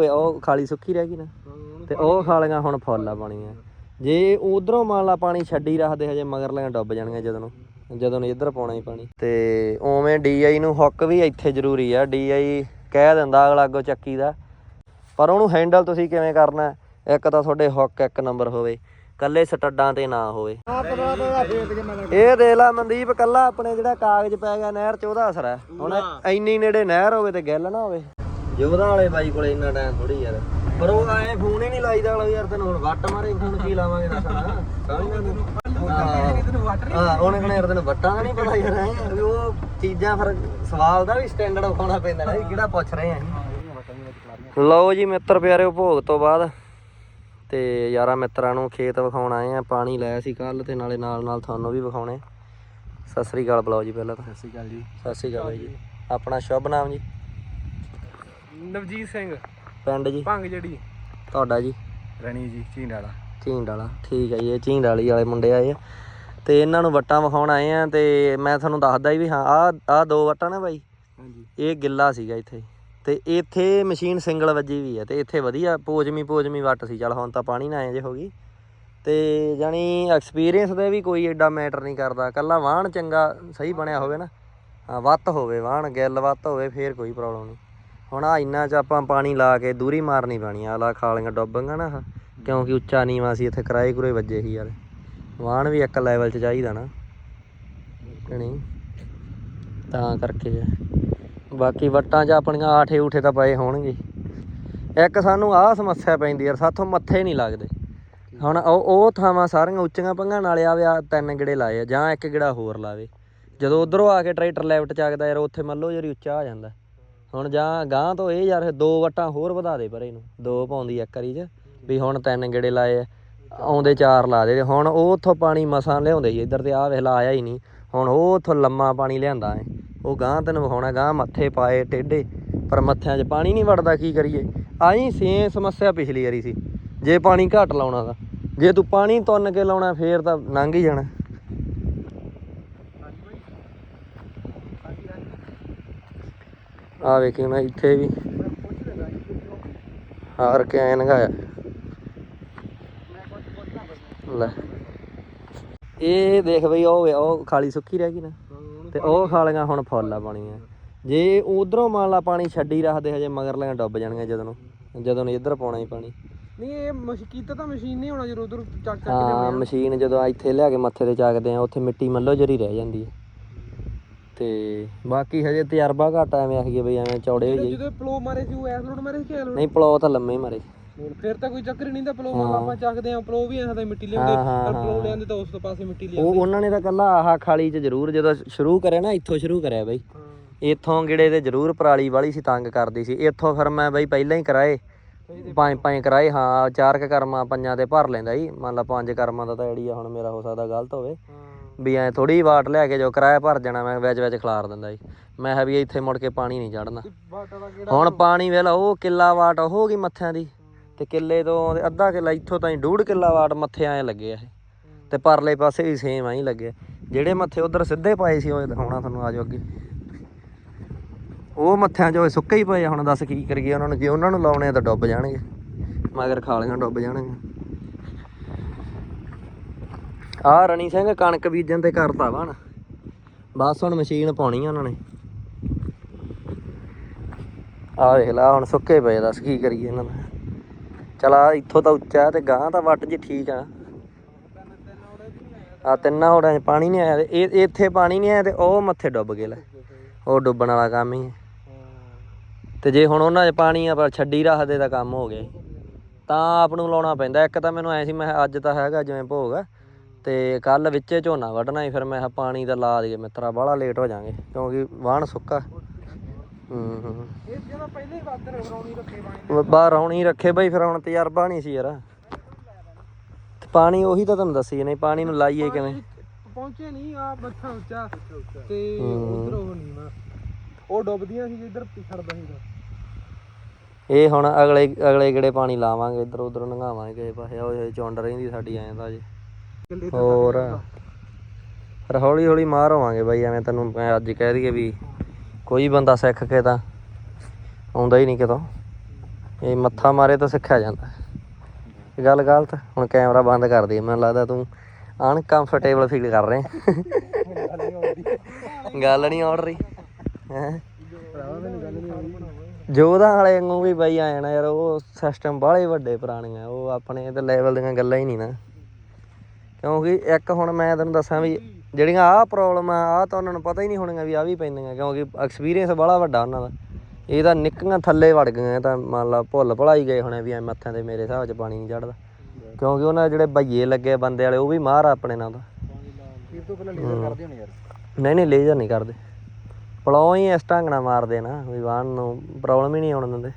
ਓਏ ਉਹ ਖਾਲੀ ਸੁੱਕੀ ਰਹਿ ਗਈ ਨਾ। ਤੇ ਉਹ ਖਾਲੀਆਂ ਹੁਣ ਫੁੱਲ ਆ ਪਾਣੀਆਂ ਜੇ ਉਧਰੋਂ ਮੰਨ ਲਾ ਪਾਣੀ ਛੱਡੀ ਰੱਖਦੇ ਹਜੇ ਮਗਰ ਲੀਆਂ ਡੁੱਬ ਜਾਣਗੀਆਂ ਜਦੋਂ ਨੂੰ। ਜਦੋਂ ਨੂੰ ਇੱਧਰ ਪਾਉਣਾ ਹੀ ਪਾਣੀ। ਤੇ ਉਵੇਂ ਡੀਆਈ ਨੂੰ ਹੁੱਕ ਵੀ ਇੱਥੇ ਜ਼ਰੂਰੀ ਆ। ਡੀਆਈ ਕਹਿ ਦਿੰਦਾ ਅਗਲਾ ਅੱਗੋਂ ਚੱਕੀ ਦਾ। ਪਰ ਉਹਨੂੰ ਹੈਂਡਲ ਤੁਸੀਂ ਕਿਵੇਂ ਕਰਨਾ? ਇੱਕ ਤਾਂ ਤੁਹਾਡੇ ਹੁੱਕ ਇੱਕ ਨੰਬਰ ਹੋਵੇ। ਕੱਲੇ ਸਟੱਡਾਂ ਤੇ ਨਾ ਹੋਵੇ। ਇਹ ਦੇਖ ਲਾ ਮਨਦੀਪ ਕੱਲਾ ਆਪਣੇ ਜਿਹੜਾ ਕਾਗਜ਼ ਪੈ ਗਿਆ ਨਹਿਰ ਚ ਉਹਦਾ ਅਸਰ ਹੈ। ਹੁਣ ਇੰਨੀ ਨੇੜੇ ਨਹਿਰ ਹੋਵੇ ਤੇ ਗੱਲ ਨਾ ਹੋਵੇ। ਜੋਧਾ ਵਾਲੇ ਬਾਈ ਕੋਲੇ ਇੰਨਾ ਟਾਈਮ ਥੋੜੀ ਯਾਰ। ਪਰ ਉਹ ਐ ਫੋਨ ਹੀ ਨਹੀਂ ਲਾਈਦਾ ਵਾਲਾ ਯਾਰ ਤੈਨੂੰ ਹੁਣ ਵੱਟ ਮਾਰੇ ਫੋਨ ਕੀ ਲਾਵਾਂਗੇ ਦੱਸ ਨਾ ਹਾਂ। ਉਹਨੇ ਕਹਣਾ ਯਾਰ ਤੈਨੂੰ ਵੱਟਾਂ ਦਾ ਨਹੀਂ ਪਤਾ ਯਾਰ ਹੈਂ। ਵੀ ਉਹ ਚੀਜ਼ਾਂ ਫਿਰ ਸਵਾਲ ਦਾ ਵੀ ਸਟੈਂਡਰਡ ਵਿਖਾਉਣਾ ਪੈਂਦਾ ਨਾ ਵੀ ਕਿਹੜਾ ਪੁੱਛ ਰਹੇ ਆਂ ਲਓ ਜੀ ਮਿੱਤਰ ਪਿਆਰਿਓ ਭੋਗ ਤੋਂ ਬਾਅਦ ਤੇ ਯਾਰਾਂ ਮਿੱਤਰਾਂ ਨੂੰ ਖੇਤ ਵਿਖਾਉਣ ਆਏ ਆ ਪਾਣੀ ਲਾਇਆ ਸੀ ਕੱਲ ਤੇ ਨਾਲੇ ਨਾਲ ਨਾਲ ਤੁਹਾਨੂੰ ਵੀ ਵਿਖਾਉਣੇ। ਸਤਿ ਸ੍ਰੀ ਅਕਾਲ ਬੁਲਾਓ ਜੀ ਪਹਿਲਾਂ ਤਾਂ। ਸਤਿ ਸ਼੍ਰੀ ਅਕਾਲ ਜੀ। ਸਤਿ ਸ੍ਰੀ ਅਕਾਲ ਜੀ। ਆਪਣਾ ਸ਼ੁਭ ਨਾਮ ਜੀ। ਨਵਜੀਤ ਸਿੰਘ। ਪਿੰਡ ਜੀ। ਭੰਗ ਜੜੀ। ਤੁਹਾਡਾ ਜੀ। ਰਣੀ ਜੀ ਝੀਂਡ ਵਾਲਾ ਝੀਂਡ ਵਾਲਾ ਠੀਕ ਹੈ ਜੀ ਇਹ ਝੀਂਡ ਵਾਲੀ ਵਾਲੇ ਮੁੰਡੇ ਆਏ ਆ। ਤੇ ਇਹਨਾਂ ਨੂੰ ਵੱਟਾਂ ਵਿਖਾਉਣ ਆਏ ਆ ਤੇ ਮੈਂ ਤੁਹਾਨੂੰ ਦੱਸਦਾ ਵੀ ਹਾਂ ਆ ਆ ਦੋ ਵੱਟਾਂ ਨਾ ਬਾਈ। ਹਾਂਜੀ। ਇਹ ਗਿੱਲਾ ਸੀਗਾ ਇੱਥੇ। ਤੇ ਇੱਥੇ ਮਸ਼ੀਨ ਸਿੰਗਲ ਵੱਜੀ ਵੀ ਆ ਤੇ ਇੱਥੇ ਵਧੀਆ ਪੋਜਮੀ ਪੋਜਮੀ ਵੱਟ ਸੀ। ਚਲ ਹੁਣ ਤਾਂ ਪਾਣੀ ਨਾ ਆਏ ਜੇ ਹੋ ਗਈ। ਤੇ ਜਾਨੀ ਐਕਸਪੀਰੀਅੰਸ ਦੇ ਵੀ ਕੋਈ ਐਡਾ ਮੈਟਰ ਨਹੀਂ ਕਰਦਾ। ਕੱਲਾ ਵਾਹਣ ਚੰਗਾ ਸਹੀ ਬਣਿਆ ਹੋਵੇ ਨਾ। ਹਾਂ ਵੱਤ ਹੋਵੇ ਵਾਹਣ ਗਿੱਲ ਵੱਤ ਹੋਵੇ ਫੇਰ ਕੋਈ ਪ੍ਰੋਬਲਮ ਨਹੀਂ। ਹੁਣ ਆ ਇੰਨਾ ਚ ਆਪਾਂ ਪਾਣੀ ਲਾ ਕੇ ਦੂਰੀ ਮਾਰਨੀ ਪੈਣੀ ਆ ਲਾ ਖਾਲੀਆਂ ਡੁੱਬਾਂਗਾ ਨਾ ਆਹ, ਕਿਉਂਕਿ ਉੱਚਾ ਨੀਵਾਂ ਸੀ ਇੱਥੇ ਕਿਰਾਏ ਕੁਰੇ ਵੱਜੇ ਸੀ ਯਾਰ। ਵਾਹਣ ਵੀ ਇੱਕ ਲੈਵਲ 'ਚ ਚਾਹੀਦਾ ਨਾ ਕਿ ਨਹੀਂ? ਤਾਂ ਕਰਕੇ ਆ। ਬਾਕੀ ਵੱਟਾਂ 'ਚ ਆਪਣੀਆਂ ਆਠੇ ਊਠੇ ਤਾਂ ਪਏ ਹੋਣਗੇ। ਇੱਕ ਸਾਨੂੰ ਆਹ ਸਮੱਸਿਆ ਪੈਂਦੀ ਯਾਰ ਸਾਥੋਂ ਮੱਥੇ ਨਹੀਂ ਲੱਗਦੇ। ਹੁਣ ਉਹ ਉਹ ਥਾਵਾਂ ਸਾਰੀਆਂ ਉੱਚੀਆਂ ਪੰਘਾਂ ਨਾਲੇ ਆਵੇ ਆ ਤਿੰਨ ਗੇੜੇ ਲਾਏ ਆ ਜਾਂ ਇੱਕ ਗੇੜਾ ਹੋਰ ਲਾਵੇ। ਜਦੋਂ ਉਧਰੋਂ ਆ ਕੇ ਟਰੈਕਟਰ ਲੈਫਟ ਚੱਕਦਾ ਯਾਰ ਉੱਥੇ ਮੰਨ ਲਓ ਜਰੀ ਉੱਚਾ ਆ ਜਾਂਦਾ। ਹੁਣ ਜਾਂ ਗਾਂ ਤੋਂ ਇਹ ਯਾਰ ਦੋ ਵਟਾਂ ਹੋਰ ਵਧਾ ਦੇ ਪਰੇ ਨੂੰ ਦੋ ਪਾਉਂਦੀ ਇੱਕ ਵਾਰੀ 'ਚ, ਵੀ ਹੁਣ ਤਿੰਨ ਗੇੜੇ ਲਾਏ ਆ, ਆਉਂਦੇ ਚਾਰ ਲਾ ਦੇ। ਹੁਣ ਉਹ ਉੱਥੋਂ ਪਾਣੀ ਮਸਾਂ ਲਿਆਉਂਦੇ ਸੀ, ਇੱਧਰ ਤੇ ਆਹ ਵੇਖ ਲਾ, ਆਇਆ ਹੀ ਨਹੀਂ। ਹੁਣ ਉਹ ਉੱਥੋਂ ਲੰਮਾ ਪਾਣੀ ਲਿਆਂਦਾ ਏ ਉਹ ਗਾਂ ਤੈਨੂੰ ਵਿਖਾਉਣਾ ਗਾਂ ਮੱਥੇ ਪਾਏ ਟੇਢੇ, ਪਰ ਮੱਥਿਆਂ 'ਚ ਪਾਣੀ ਨਹੀਂ ਵੜਦਾ, ਕੀ ਕਰੀਏ? ਆਈ ਸੇਮ ਸਮੱਸਿਆ ਪਿਛਲੀ ਵਾਰੀ ਸੀ। ਜੇ ਪਾਣੀ ਘੱਟ ਲਾਉਣਾ ਤਾਂ। ਜੇ ਤੂੰ ਪਾਣੀ ਤੁੰਨ ਕੇ ਲਾਉਣਾ, ਫੇਰ ਤਾਂ ਲੰਘ ਹੀ ਜਾਣਾ। ਆ ਵੇਖੀ ਮੈਂ ਇੱਥੇ ਵੀ। ਹਾਰ ਕੇ ਐ ਨਗਾਇਆ ਲੈ। ਇਹ ਦੇਖ ਬਈ ਉਹ ਉਹ ਖਾਲੀ ਸੁੱਕੀ ਰਹਿ ਗਈ ਨਾ। ਤੇ ਉਹ ਖਾਲੀਆਂ ਹੁਣ ਫੁੱਲ ਆ ਪਾਣੀਆਂ ਜੇ ਉਧਰੋਂ ਮੰਨ ਲਾ ਪਾਣੀ ਛੱਡੀ ਰੱਖਦੇ ਹਜੇ ਮਗਰ ਲੀਆਂ ਡੁੱਬ ਜਾਣਗੀਆਂ ਜਦੋਂ। ਨੂੰ ਜਦੋਂ ਨੂੰ ਇੱਧਰ ਪਾਉਣਾ ਹੀ ਪਾਣੀ। ਨਹੀਂ ਇਹ ਮਸ਼ਕੀਤ ਤਾਂ ਮਸ਼ੀਨ ਨਹੀਂ ਹੋਣਾ ਜਦੋਂ ਉਧਰ ਚੱਕ ਚੱਕ ਹਾਂ ਮਸ਼ੀਨ ਜਦੋਂ ਇੱਥੇ ਲਿਆ ਕੇ ਮੱਥੇ ਤੇ ਚੱਕਦੇ ਆ ਉੱਥੇ ਮਿੱਟੀ ਮੱਲੋ ਜਰੀ ਰਹਿ ਜਾਂਦੀ ਹੈ। ਤੇ ਬਾਕੀ ਹਜੇ ਤਜਰਬਾ ਘੱਟ ਐਵੇਂ ਆਖੀਏ ਬਈ ਐਵੇਂ ਚੌੜੇ ਹੋ ਜਾਈ ਜਦੋਂ ਪਲੋ ਮਾਰੇ ਸੀ ਉਹ ਐਸ ਲੋਡ ਮਾਰੇ ਸੀ ਕਿ ਐਸ ਨਹੀਂ ਪਲੋ ਤਾਂ ਲੰਮੇ ਹੀ ਮਾਰੇ ਫਿਰ ਤਾਂ ਕੋਈ ਚੱਕਰ ਹੀ ਨਹੀਂ ਤਾਂ ਪਲੋ ਆਪਾਂ ਚੱਕਦੇ ਆ ਪਲੋ ਵੀ ਐਂ ਤਾਂ ਮਿੱਟੀ ਲਿਆਉਂਦੇ ਪਰ ਪਲੋ ਲਿਆਉਂਦੇ ਤਾਂ ਉਸ ਤੋਂ ਪਾਸੇ ਮਿੱਟੀ ਲਿਆ ਉਹ ਉਹਨਾਂ ਨੇ ਤਾਂ ਕੱਲਾ ਆਹ ਖਾਲੀ 'ਚ ਜ਼ਰੂਰ ਜਦੋਂ ਸ਼ੁਰੂ ਕਰਿਆ ਨਾ ਇੱਥੋਂ ਸ਼ੁਰੂ ਕਰਿਆ ਬਈ। ਇੱਥੋਂ ਗਿੜੇ ਤੇ ਜ਼ਰੂਰ ਪਰਾਲੀ ਵਾਲੀ ਸੀ ਤੰਗ ਕਰਦੀ ਸੀ। ਇੱਥੋਂ ਫਿਰ ਮੈਂ ਬਈ ਪਹਿਲਾਂ ਹੀ ਕਰਾਏ। ਪੰਜ ਪੰਜ ਕਰਾਏ ਹਾਂ ਚਾਰ ਕ ਕਰਮਾਂ ਪੰਜਾਂ ਤੇ ਭਰ ਲੈਂਦਾ ਜੀ ਮੰਨ ਲਾ ਪੰਜ ਕਰਮਾਂ ਦਾ ਤਾਂ ਆਈਡੀਆ ਹੁਣ ਮੇਰਾ ਹੋ ਸਕਦਾ ਗਲਤ ਹੋਵੇ। ਵੀ ਐ ਥੋੜੀ ਵਾਟ ਲੈ ਕੇ ਜੋ ਕਿਰਾਇਆ ਭਰ ਜਾਣਾ, ਮੈਂ ਵਿੱਚ ਵਿੱਚ ਖਿਲਾਰ ਦਿੰਦਾ ਜੀ। ਮੈਂ ਕਿਹਾ ਵੀ ਇੱਥੇ ਮੁੜ ਕੇ ਪਾਣੀ ਨਹੀਂ ਚੜਨਾ ਹੁਣ ਪਾਣੀ ਵੇਲਾ ਉਹ ਕਿੱਲਾ ਵਾਟ ਹੋ ਗਈ ਮੱਥਿਆਂ ਦੀ। ਤੇ ਕਿੱਲੇ ਤੋਂ ਅੱਧਾ ਕਿੱਲਾ, ਇੱਥੋਂ ਤਾਈਂ ਡੂਢ ਕਿੱਲਾ ਵਾਟ ਮੱਥੇ ਐ ਲੱਗੇ ਆ ਤੇ ਪਰਲੇ ਪਾਸੇ ਵੀ ਸੇਮ ਐਂ ਲੱਗੇ ਜਿਹੜੇ ਮੱਥੇ ਉਧਰ ਸਿੱਧੇ ਪਾਏ ਸੀ, ਉਹ ਦਿਖਾਉਣਾ ਤੁਹਾਨੂੰ ਆਜੋ ਅੱਗੇ। ਉਹ ਮੱਥਿਆਂ 'ਚ ਸੁੱਕੇ ਹੀ ਪਏ ਹੁਣ ਦੱਸ ਕੀ ਕਰੀਏ, ਉਹਨਾਂ ਨੂੰ ਜੇ ਉਹਨਾਂ ਨੂੰ ਲਾਉਣੇ ਆ ਤਾਂ ਡੁੱਬ ਜਾਣਗੇ। ਮਗਰ ਖਾਲੀਆਂ ਡੁੱਬ ਜਾਣਗੇ ਆਹ ਰਣੀ ਸਿੰਘ ਕਣਕ ਬੀਜਣ ਤੇ ਕਰਤਾ ਵਾ ਬਸ ਹੁਣ ਮਸ਼ੀਨ ਪਾਉਣੀ ਆ ਉਹਨਾਂ ਨੇ। ਆਹ ਦੇਖ ਲਾ, ਹੁਣ ਸੁੱਕੇ ਪਏ ਦੱਸ ਕੀ ਕਰੀਏ ਇਹਨਾਂ ਦਾ। ਚਲ ਆ ਇੱਥੋਂ ਤਾਂ ਉੱਚਾ ਤੇ ਗਾਂ ਤਾਂ ਵੱਟ ਜੀ ਠੀਕ ਆ। ਆ ਤਿੰਨਾਂ ਹੋੜਾਂ 'ਚ ਪਾਣੀ ਨਹੀਂ ਆਇਆ ਤੇ ਇਹ ਇੱਥੇ ਪਾਣੀ ਨਹੀਂ ਆਇਆ ਤੇ ਉਹ ਮੱਥੇ ਡੁੱਬ ਗਏ ਲੈ। ਉਹ ਡੁੱਬਣ ਵਾਲਾ ਕੰਮ ਹੀ ਹੈ ਤੇ ਜੇ ਹੁਣ ਉਹਨਾਂ 'ਚ ਪਾਣੀ ਆ, ਪਰ ਛੱਡੀ ਰੱਖਦੇ ਤਾਂ ਕੰਮ ਹੋ ਗਿਆ ਤਾਂ ਆਪ ਨੂੰ ਲਾਉਣਾ ਪੈਂਦਾ। ਇੱਕ ਤਾਂ ਮੈਨੂੰ ਐ ਸੀ, ਮੈਂ ਅੱਜ ਤਾਂ ਹੈਗਾ ਜਿਵੇਂ ਭੋਗ ਆ। ਤੇ ਕੱਲ ਵਿੱਚੇ ਝੋਨਾ ਵੱਢਣਾ ਸੀ ਫਿਰ ਮੈਂ ਕਿਹਾ ਪਾਣੀ ਦਾ ਲਾ ਦਈਏ ਮਿੱਤਰਾ ਬਾਹਲਾ ਲੇਟ ਹੋ ਜਾਾਂਗੇ ਕਿਉਂਕਿ ਵਾਹਣ ਸੁੱਕਾ। ਹੂੰ ਹੂੰ। ਇਹ ਜਿਹੜਾ ਪਹਿਲੇ ਹੀ ਵਾਦਰ ਰੌਣੀ ਰੱਖੇ ਬਾਣੀ ਬਾਹਰ ਆਉਣੀ ਰੱਖੇ ਬਈ ਫਿਰ ਹੁਣ ਤਜਰਬਾ ਨਹੀਂ ਸੀ ਯਾਰ। ਤੇ ਪਾਣੀ ਉਹੀ ਤਾਂ ਤੁਹਾਨੂੰ ਦੱਸੀ ਨਹੀਂ ਪਾਣੀ ਨੂੰ ਲਾਈਏ ਕਿਵੇਂ? ਪਹੁੰਚੇ ਨਹੀਂ ਆ ਮੱਥਾ ਉੱਚਾ ਤੇ ਉਧਰ ਉਹ ਨਹੀਂ ਨਾ ਉਹ ਡੁੱਬਦੀਆਂ ਸੀ ਇੱਧਰ ਪਿਛੜਦਾ ਸੀਗਾ। ਇਹ ਹੁਣ ਅਗਲੇ ਅਗਲੇ ਗੇੜੇ ਪਾਣੀ ਲਾਵਾਂਗੇ ਇੱਧਰ ਉਧਰ ਨੰਗਾਵਾਂਗੇ ਕਿਸੇ ਪਾਸੇ। ਉਹ ਚੁੰਡ ਰਹਿੰਦੀ ਸਾਡੀ ਐਂ ਤਾਂ ਜੇ। ਹੋਰ। ਫਿਰ ਹੌਲੀ ਹੌਲੀ ਮਾਰ ਹੋਵਾਂਗੇ ਬਾਈ ਐਵੇਂ ਤੈਨੂੰ ਮੈਂ ਅੱਜ ਕਹਿ ਦਈਏ ਵੀ ਕੋਈ ਬੰਦਾ ਸਿੱਖ ਕੇ ਤਾਂ ਆਉਂਦਾ ਹੀ ਨਹੀਂ ਕਿਤੋਂ। ਇਹ ਮੱਥਾ ਮਾਰੇ ਤਾਂ ਸਿੱਖਿਆ ਜਾਂਦਾ। ਇਹ ਗੱਲ ਗਲਤ ਹੁਣ ਕੈਮਰਾ ਬੰਦ ਕਰ ਦੇ ਮੈਨੂੰ ਲੱਗਦਾ ਤੂੰ ਅਨਕੰਫਰਟੇਬਲ ਫੀਲ ਕਰ ਰਿਹਾ। ਗੱਲ ਨਹੀਂ ਆਉਣ ਰਹੀ। ਹੈ? ਜੋਧਾਂ ਵਾਲੇ ਵਾਂਗੂ ਵੀ ਬਈ ਆਏ ਨਾ ਯਾਰ ਉਹ ਸਿਸਟਮ ਬਾਹਲੇ ਵੱਡੇ ਪੁਰਾਣੀਆਂ ਉਹ ਆਪਣੇ ਤੇ ਲੈਵਲ ਦੀਆਂ ਗੱਲਾਂ ਹੀ ਨਹੀਂ ਨਾ। ਕਿਉਂਕਿ ਇੱਕ ਹੁਣ ਮੈਂ ਤੈਨੂੰ ਦੱਸਾਂ ਵੀ ਜਿਹੜੀਆਂ ਆਹ ਪ੍ਰੋਬਲਮ ਆ ਆਹ ਤਾਂ ਉਹਨਾਂ ਨੂੰ ਪਤਾ ਹੀ ਨਹੀਂ ਹੋਣੀਆਂ ਵੀ ਆ ਵੀ ਪੈਂਦੀਆਂ ਕਿਉਂਕਿ ਐਕਸਪੀਰੀਅੰਸ ਬੜਾ ਵੱਡਾ ਉਹਨਾਂ ਦਾ। ਇਹ ਤਾਂ ਨਿੱਕੀਆਂ ਥੱਲੇ ਵੜ ਗਈਆਂ ਤਾਂ ਮੰਨ ਲਾ ਭੁੱਲ ਭੁਲਾਈ ਗਏ ਹੋਣੇ ਵੀ ਐ ਮੱਥਿਆਂ ਤੇ ਮੇਰੇ ਹਿਸਾਬ 'ਚ ਪਾਣੀ ਨਹੀਂ ਚੜਦਾ। ਕਿਉਂਕਿ ਉਹਨਾਂ ਦੇ ਜਿਹੜੇ ਭਈਏ ਲੱਗੇ ਬੰਦੇ ਵਾਲੇ ਉਹ ਵੀ ਮਾਰ ਆ ਆਪਣੇ ਨਾਲ ਦਾ ਫਿਰ ਤੋਂ ਪਹਿਲਾਂ ਲੀਜ਼ਰ ਕਰਦੇ ਹੋਣੇ ਯਾਰ। ਨਹੀਂ ਨਹੀਂ ਲੇਜ਼ਰ ਨਹੀਂ ਕਰਦੇ। ਪਲੌਂ ਹੀ ਇਸ ਢੰਗ ਨਾਲ ਮਾਰਦੇ ਨਾ ਵੀ ਵਾਹਨ ਨੂੰ ਪ੍ਰੋਬਲਮ ਹੀ ਨਹੀਂ ਆਉਣ ਦਿੰਦੇ।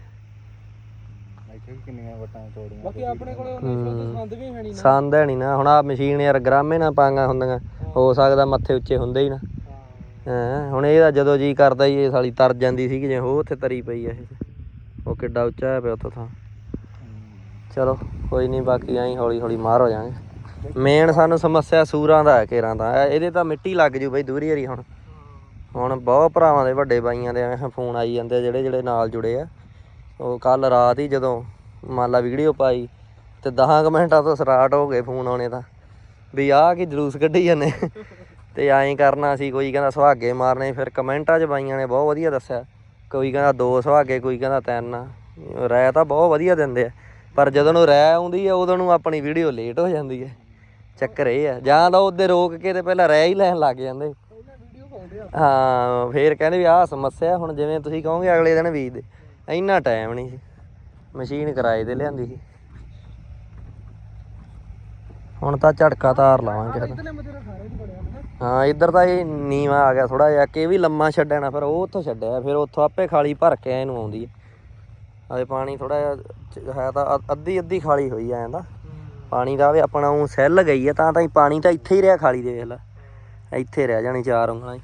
ਇੱਥੇ ਕਿੰਨੀਆਂ ਵਟਾਂ ਚੋੜੀਆਂ ਬਾਕੀ ਆਪਣੇ ਕੋਲੇ ਉਹਨੇ ਸ਼ੁੱਧ ਸੰਦ ਵੀ ਹੈ ਨਹੀਂ ਸੰਦ ਹੈ ਨਹੀਂ ਨਾ ਹੁਣ ਆ ਮਸ਼ੀਨ ਯਾਰ ਗ੍ਰਾਮੇ ਨਾ ਪਾਂਗਾ ਹੁੰਦੀਆਂ ਹੋ। ਸਕਦਾ ਮੱਥੇ ਉੱਚੇ ਹੁੰਦੇ ਹੀ ਨਾ। ਹਾਂ। ਹੁਣ ਇਹਦਾ ਜਦੋਂ ਜੀ ਕਰਦਾ ਹੀ ਇਹ ਸਾਲੀ ਤਰ ਜਾਂਦੀ ਸੀ ਕਿ ਜੇ ਉਹ ਉੱਥੇ ਤਰੀ ਪਈ ਆ ਇਹ। ਉਹ ਕਿੱਡਾ ਉੱਚਾ ਹੈ ਪਿਆ ਉੱਥੋਂ ਤਾਂ। ਚਲੋ ਕੋਈ ਨਹੀਂ ਬਾਕੀ ਐਂ ਹੌਲੀ ਹੌਲੀ ਮਾਰ ਹੋ ਜਾਾਂਗੇ ਮੇਨ ਸਾਨੂੰ ਸਮੱਸਿਆ ਸੂਰਾਂ ਦਾ ਹੈ ਕੇਰਾਂ ਦਾ। ਇਹ- ਇਹਦੇ ਤਾਂ ਮਿੱਟੀ ਲੱਗ ਜੂ ਬਈ ਦੂਰੀ ਹਰੀ ਹੁਣ। ਹੁਣ ਬਹੁਤ ਭਰਾਵਾਂ ਦੇ ਵੱਡੇ ਬਾਈਆਂ ਦੇ ਐਵੇਂ ਫੋਨ ਆਈ ਜਾਂਦੇ ਆ ਜਿਹੜੇ ਜਿਹੜੇ ਨਾਲ ਜੁੜੇ ਆ। ਉਹ ਕੱਲ ਰਾਤ ਹੀ ਜਦੋਂ ਮੰਨ ਲਾ ਵੀਡੀਓ ਪਾਈ ਤੇ 10 ਮਿੰਟਾਂ ਤੋਂ ਸਟਾਰਟ ਹੋ ਗਏ ਫੋਨ ਆਉਣੇ ਤਾਂ। ਵੀ ਆਹ ਕੀ ਜਲੂਸ ਕੱਢੀ ਜਾਂਦੇ। ਤੇ ਐਂ ਕਰਨਾ ਸੀ ਕੋਈ ਕਹਿੰਦਾ ਸੁਹਾਗੇ ਮਾਰਨੇ ਫਿਰ ਕਮੈਂਟਾਂ 'ਚ ਬਾਈਆਂ ਨੇ ਬਹੁਤ ਵਧੀਆ ਦੱਸਿਆ। ਕੋਈ ਕਹਿੰਦਾ ਦੋ ਸੁਹਾਗੇ ਕੋਈ ਕਹਿੰਦਾ ਤਿੰਨ। ਰਾਇ ਤਾਂ ਬਹੁਤ ਵਧੀਆ ਦਿੰਦੇ ਆ। ਪਰ ਜਦੋਂ ਨੂੰ ਰਾਇ ਆਉਂਦੀ ਆ ਉਦੋਂ ਨੂੰ ਆਪਣੀ ਵੀਡੀਓ ਲੇਟ ਹੋ ਜਾਂਦੀ ਹੈ ਚੱਕਰ ਇਹ ਆ। ਜਾਂ ਤਾਂ ਉਹਦੇ ਰੋਕ ਕੇ ਤੇ ਪਹਿਲਾਂ ਰਾਇ ਹੀ ਲੈਣ ਲੱਗ ਜਾਂਦੇ। ਹਾਂ ਫੇਰ ਕਹਿੰਦੇ ਵੀ ਆਹ ਸਮੱਸਿਆ ਹੁਣ ਜਿਵੇਂ ਤੁਸੀਂ ਕਹੋਗੇ ਅਗਲੇ ਦਿਨ ਬੀਜ ਦੇ। ਇੰਨਾ ਟਾਈਮ ਨਹੀਂ ਸੀ। ਮਸ਼ੀਨ ਕਿਰਾਏ ਤੇ ਲਿਆਂਦੀ ਸੀ। ਹੁਣ ਤਾਂ ਝਟਕਾ ਤਾਰ ਲਾਵਾਂਗੇ ਹਾਂ ਇੱਧਰ ਤਾਂ ਇਹ ਨੀਵਾ ਆ ਗਿਆ ਥੋੜਾ ਜਿਹਾ। ਕਿ ਵੀ ਲੰਮਾ ਛੱਡਣਾ ਫਿਰ ਉਹ ਉੱਥੋਂ ਛੱਡਿਆ। ਫਿਰ ਉੱਥੋਂ ਆਪੇ ਖਾਲੀ ਭਰ ਕੇ ਇਹਨੂੰ ਆਉਂਦੀ ਹੈ ਆਏ ਪਾਣੀ ਥੋੜਾ ਜਿਹਾ ਹੈ ਤਾਂ ਅੱਧੀ ਅੱਧੀ ਖਾਲੀ ਹੋਈ ਐਂ ਦਾ ਪਾਣੀ ਦਾ ਵੀ ਆਪਣਾ ਉਹ ਸੈੱਲ ਗਈ ਹੈ ਤਾਂ ਤਾਂ ਹੀ ਪਾਣੀ ਤਾਂ ਇੱਥੇ ਹੀ ਰਿਹਾ ਖਾਲੀ ਦੇ ਵੇਖ ਲੈ। ਇੱਥੇ ਰਹਿ ਜਾਣੀ ਚਾਰ ਉਂਗਲਾਂ ਹੀ।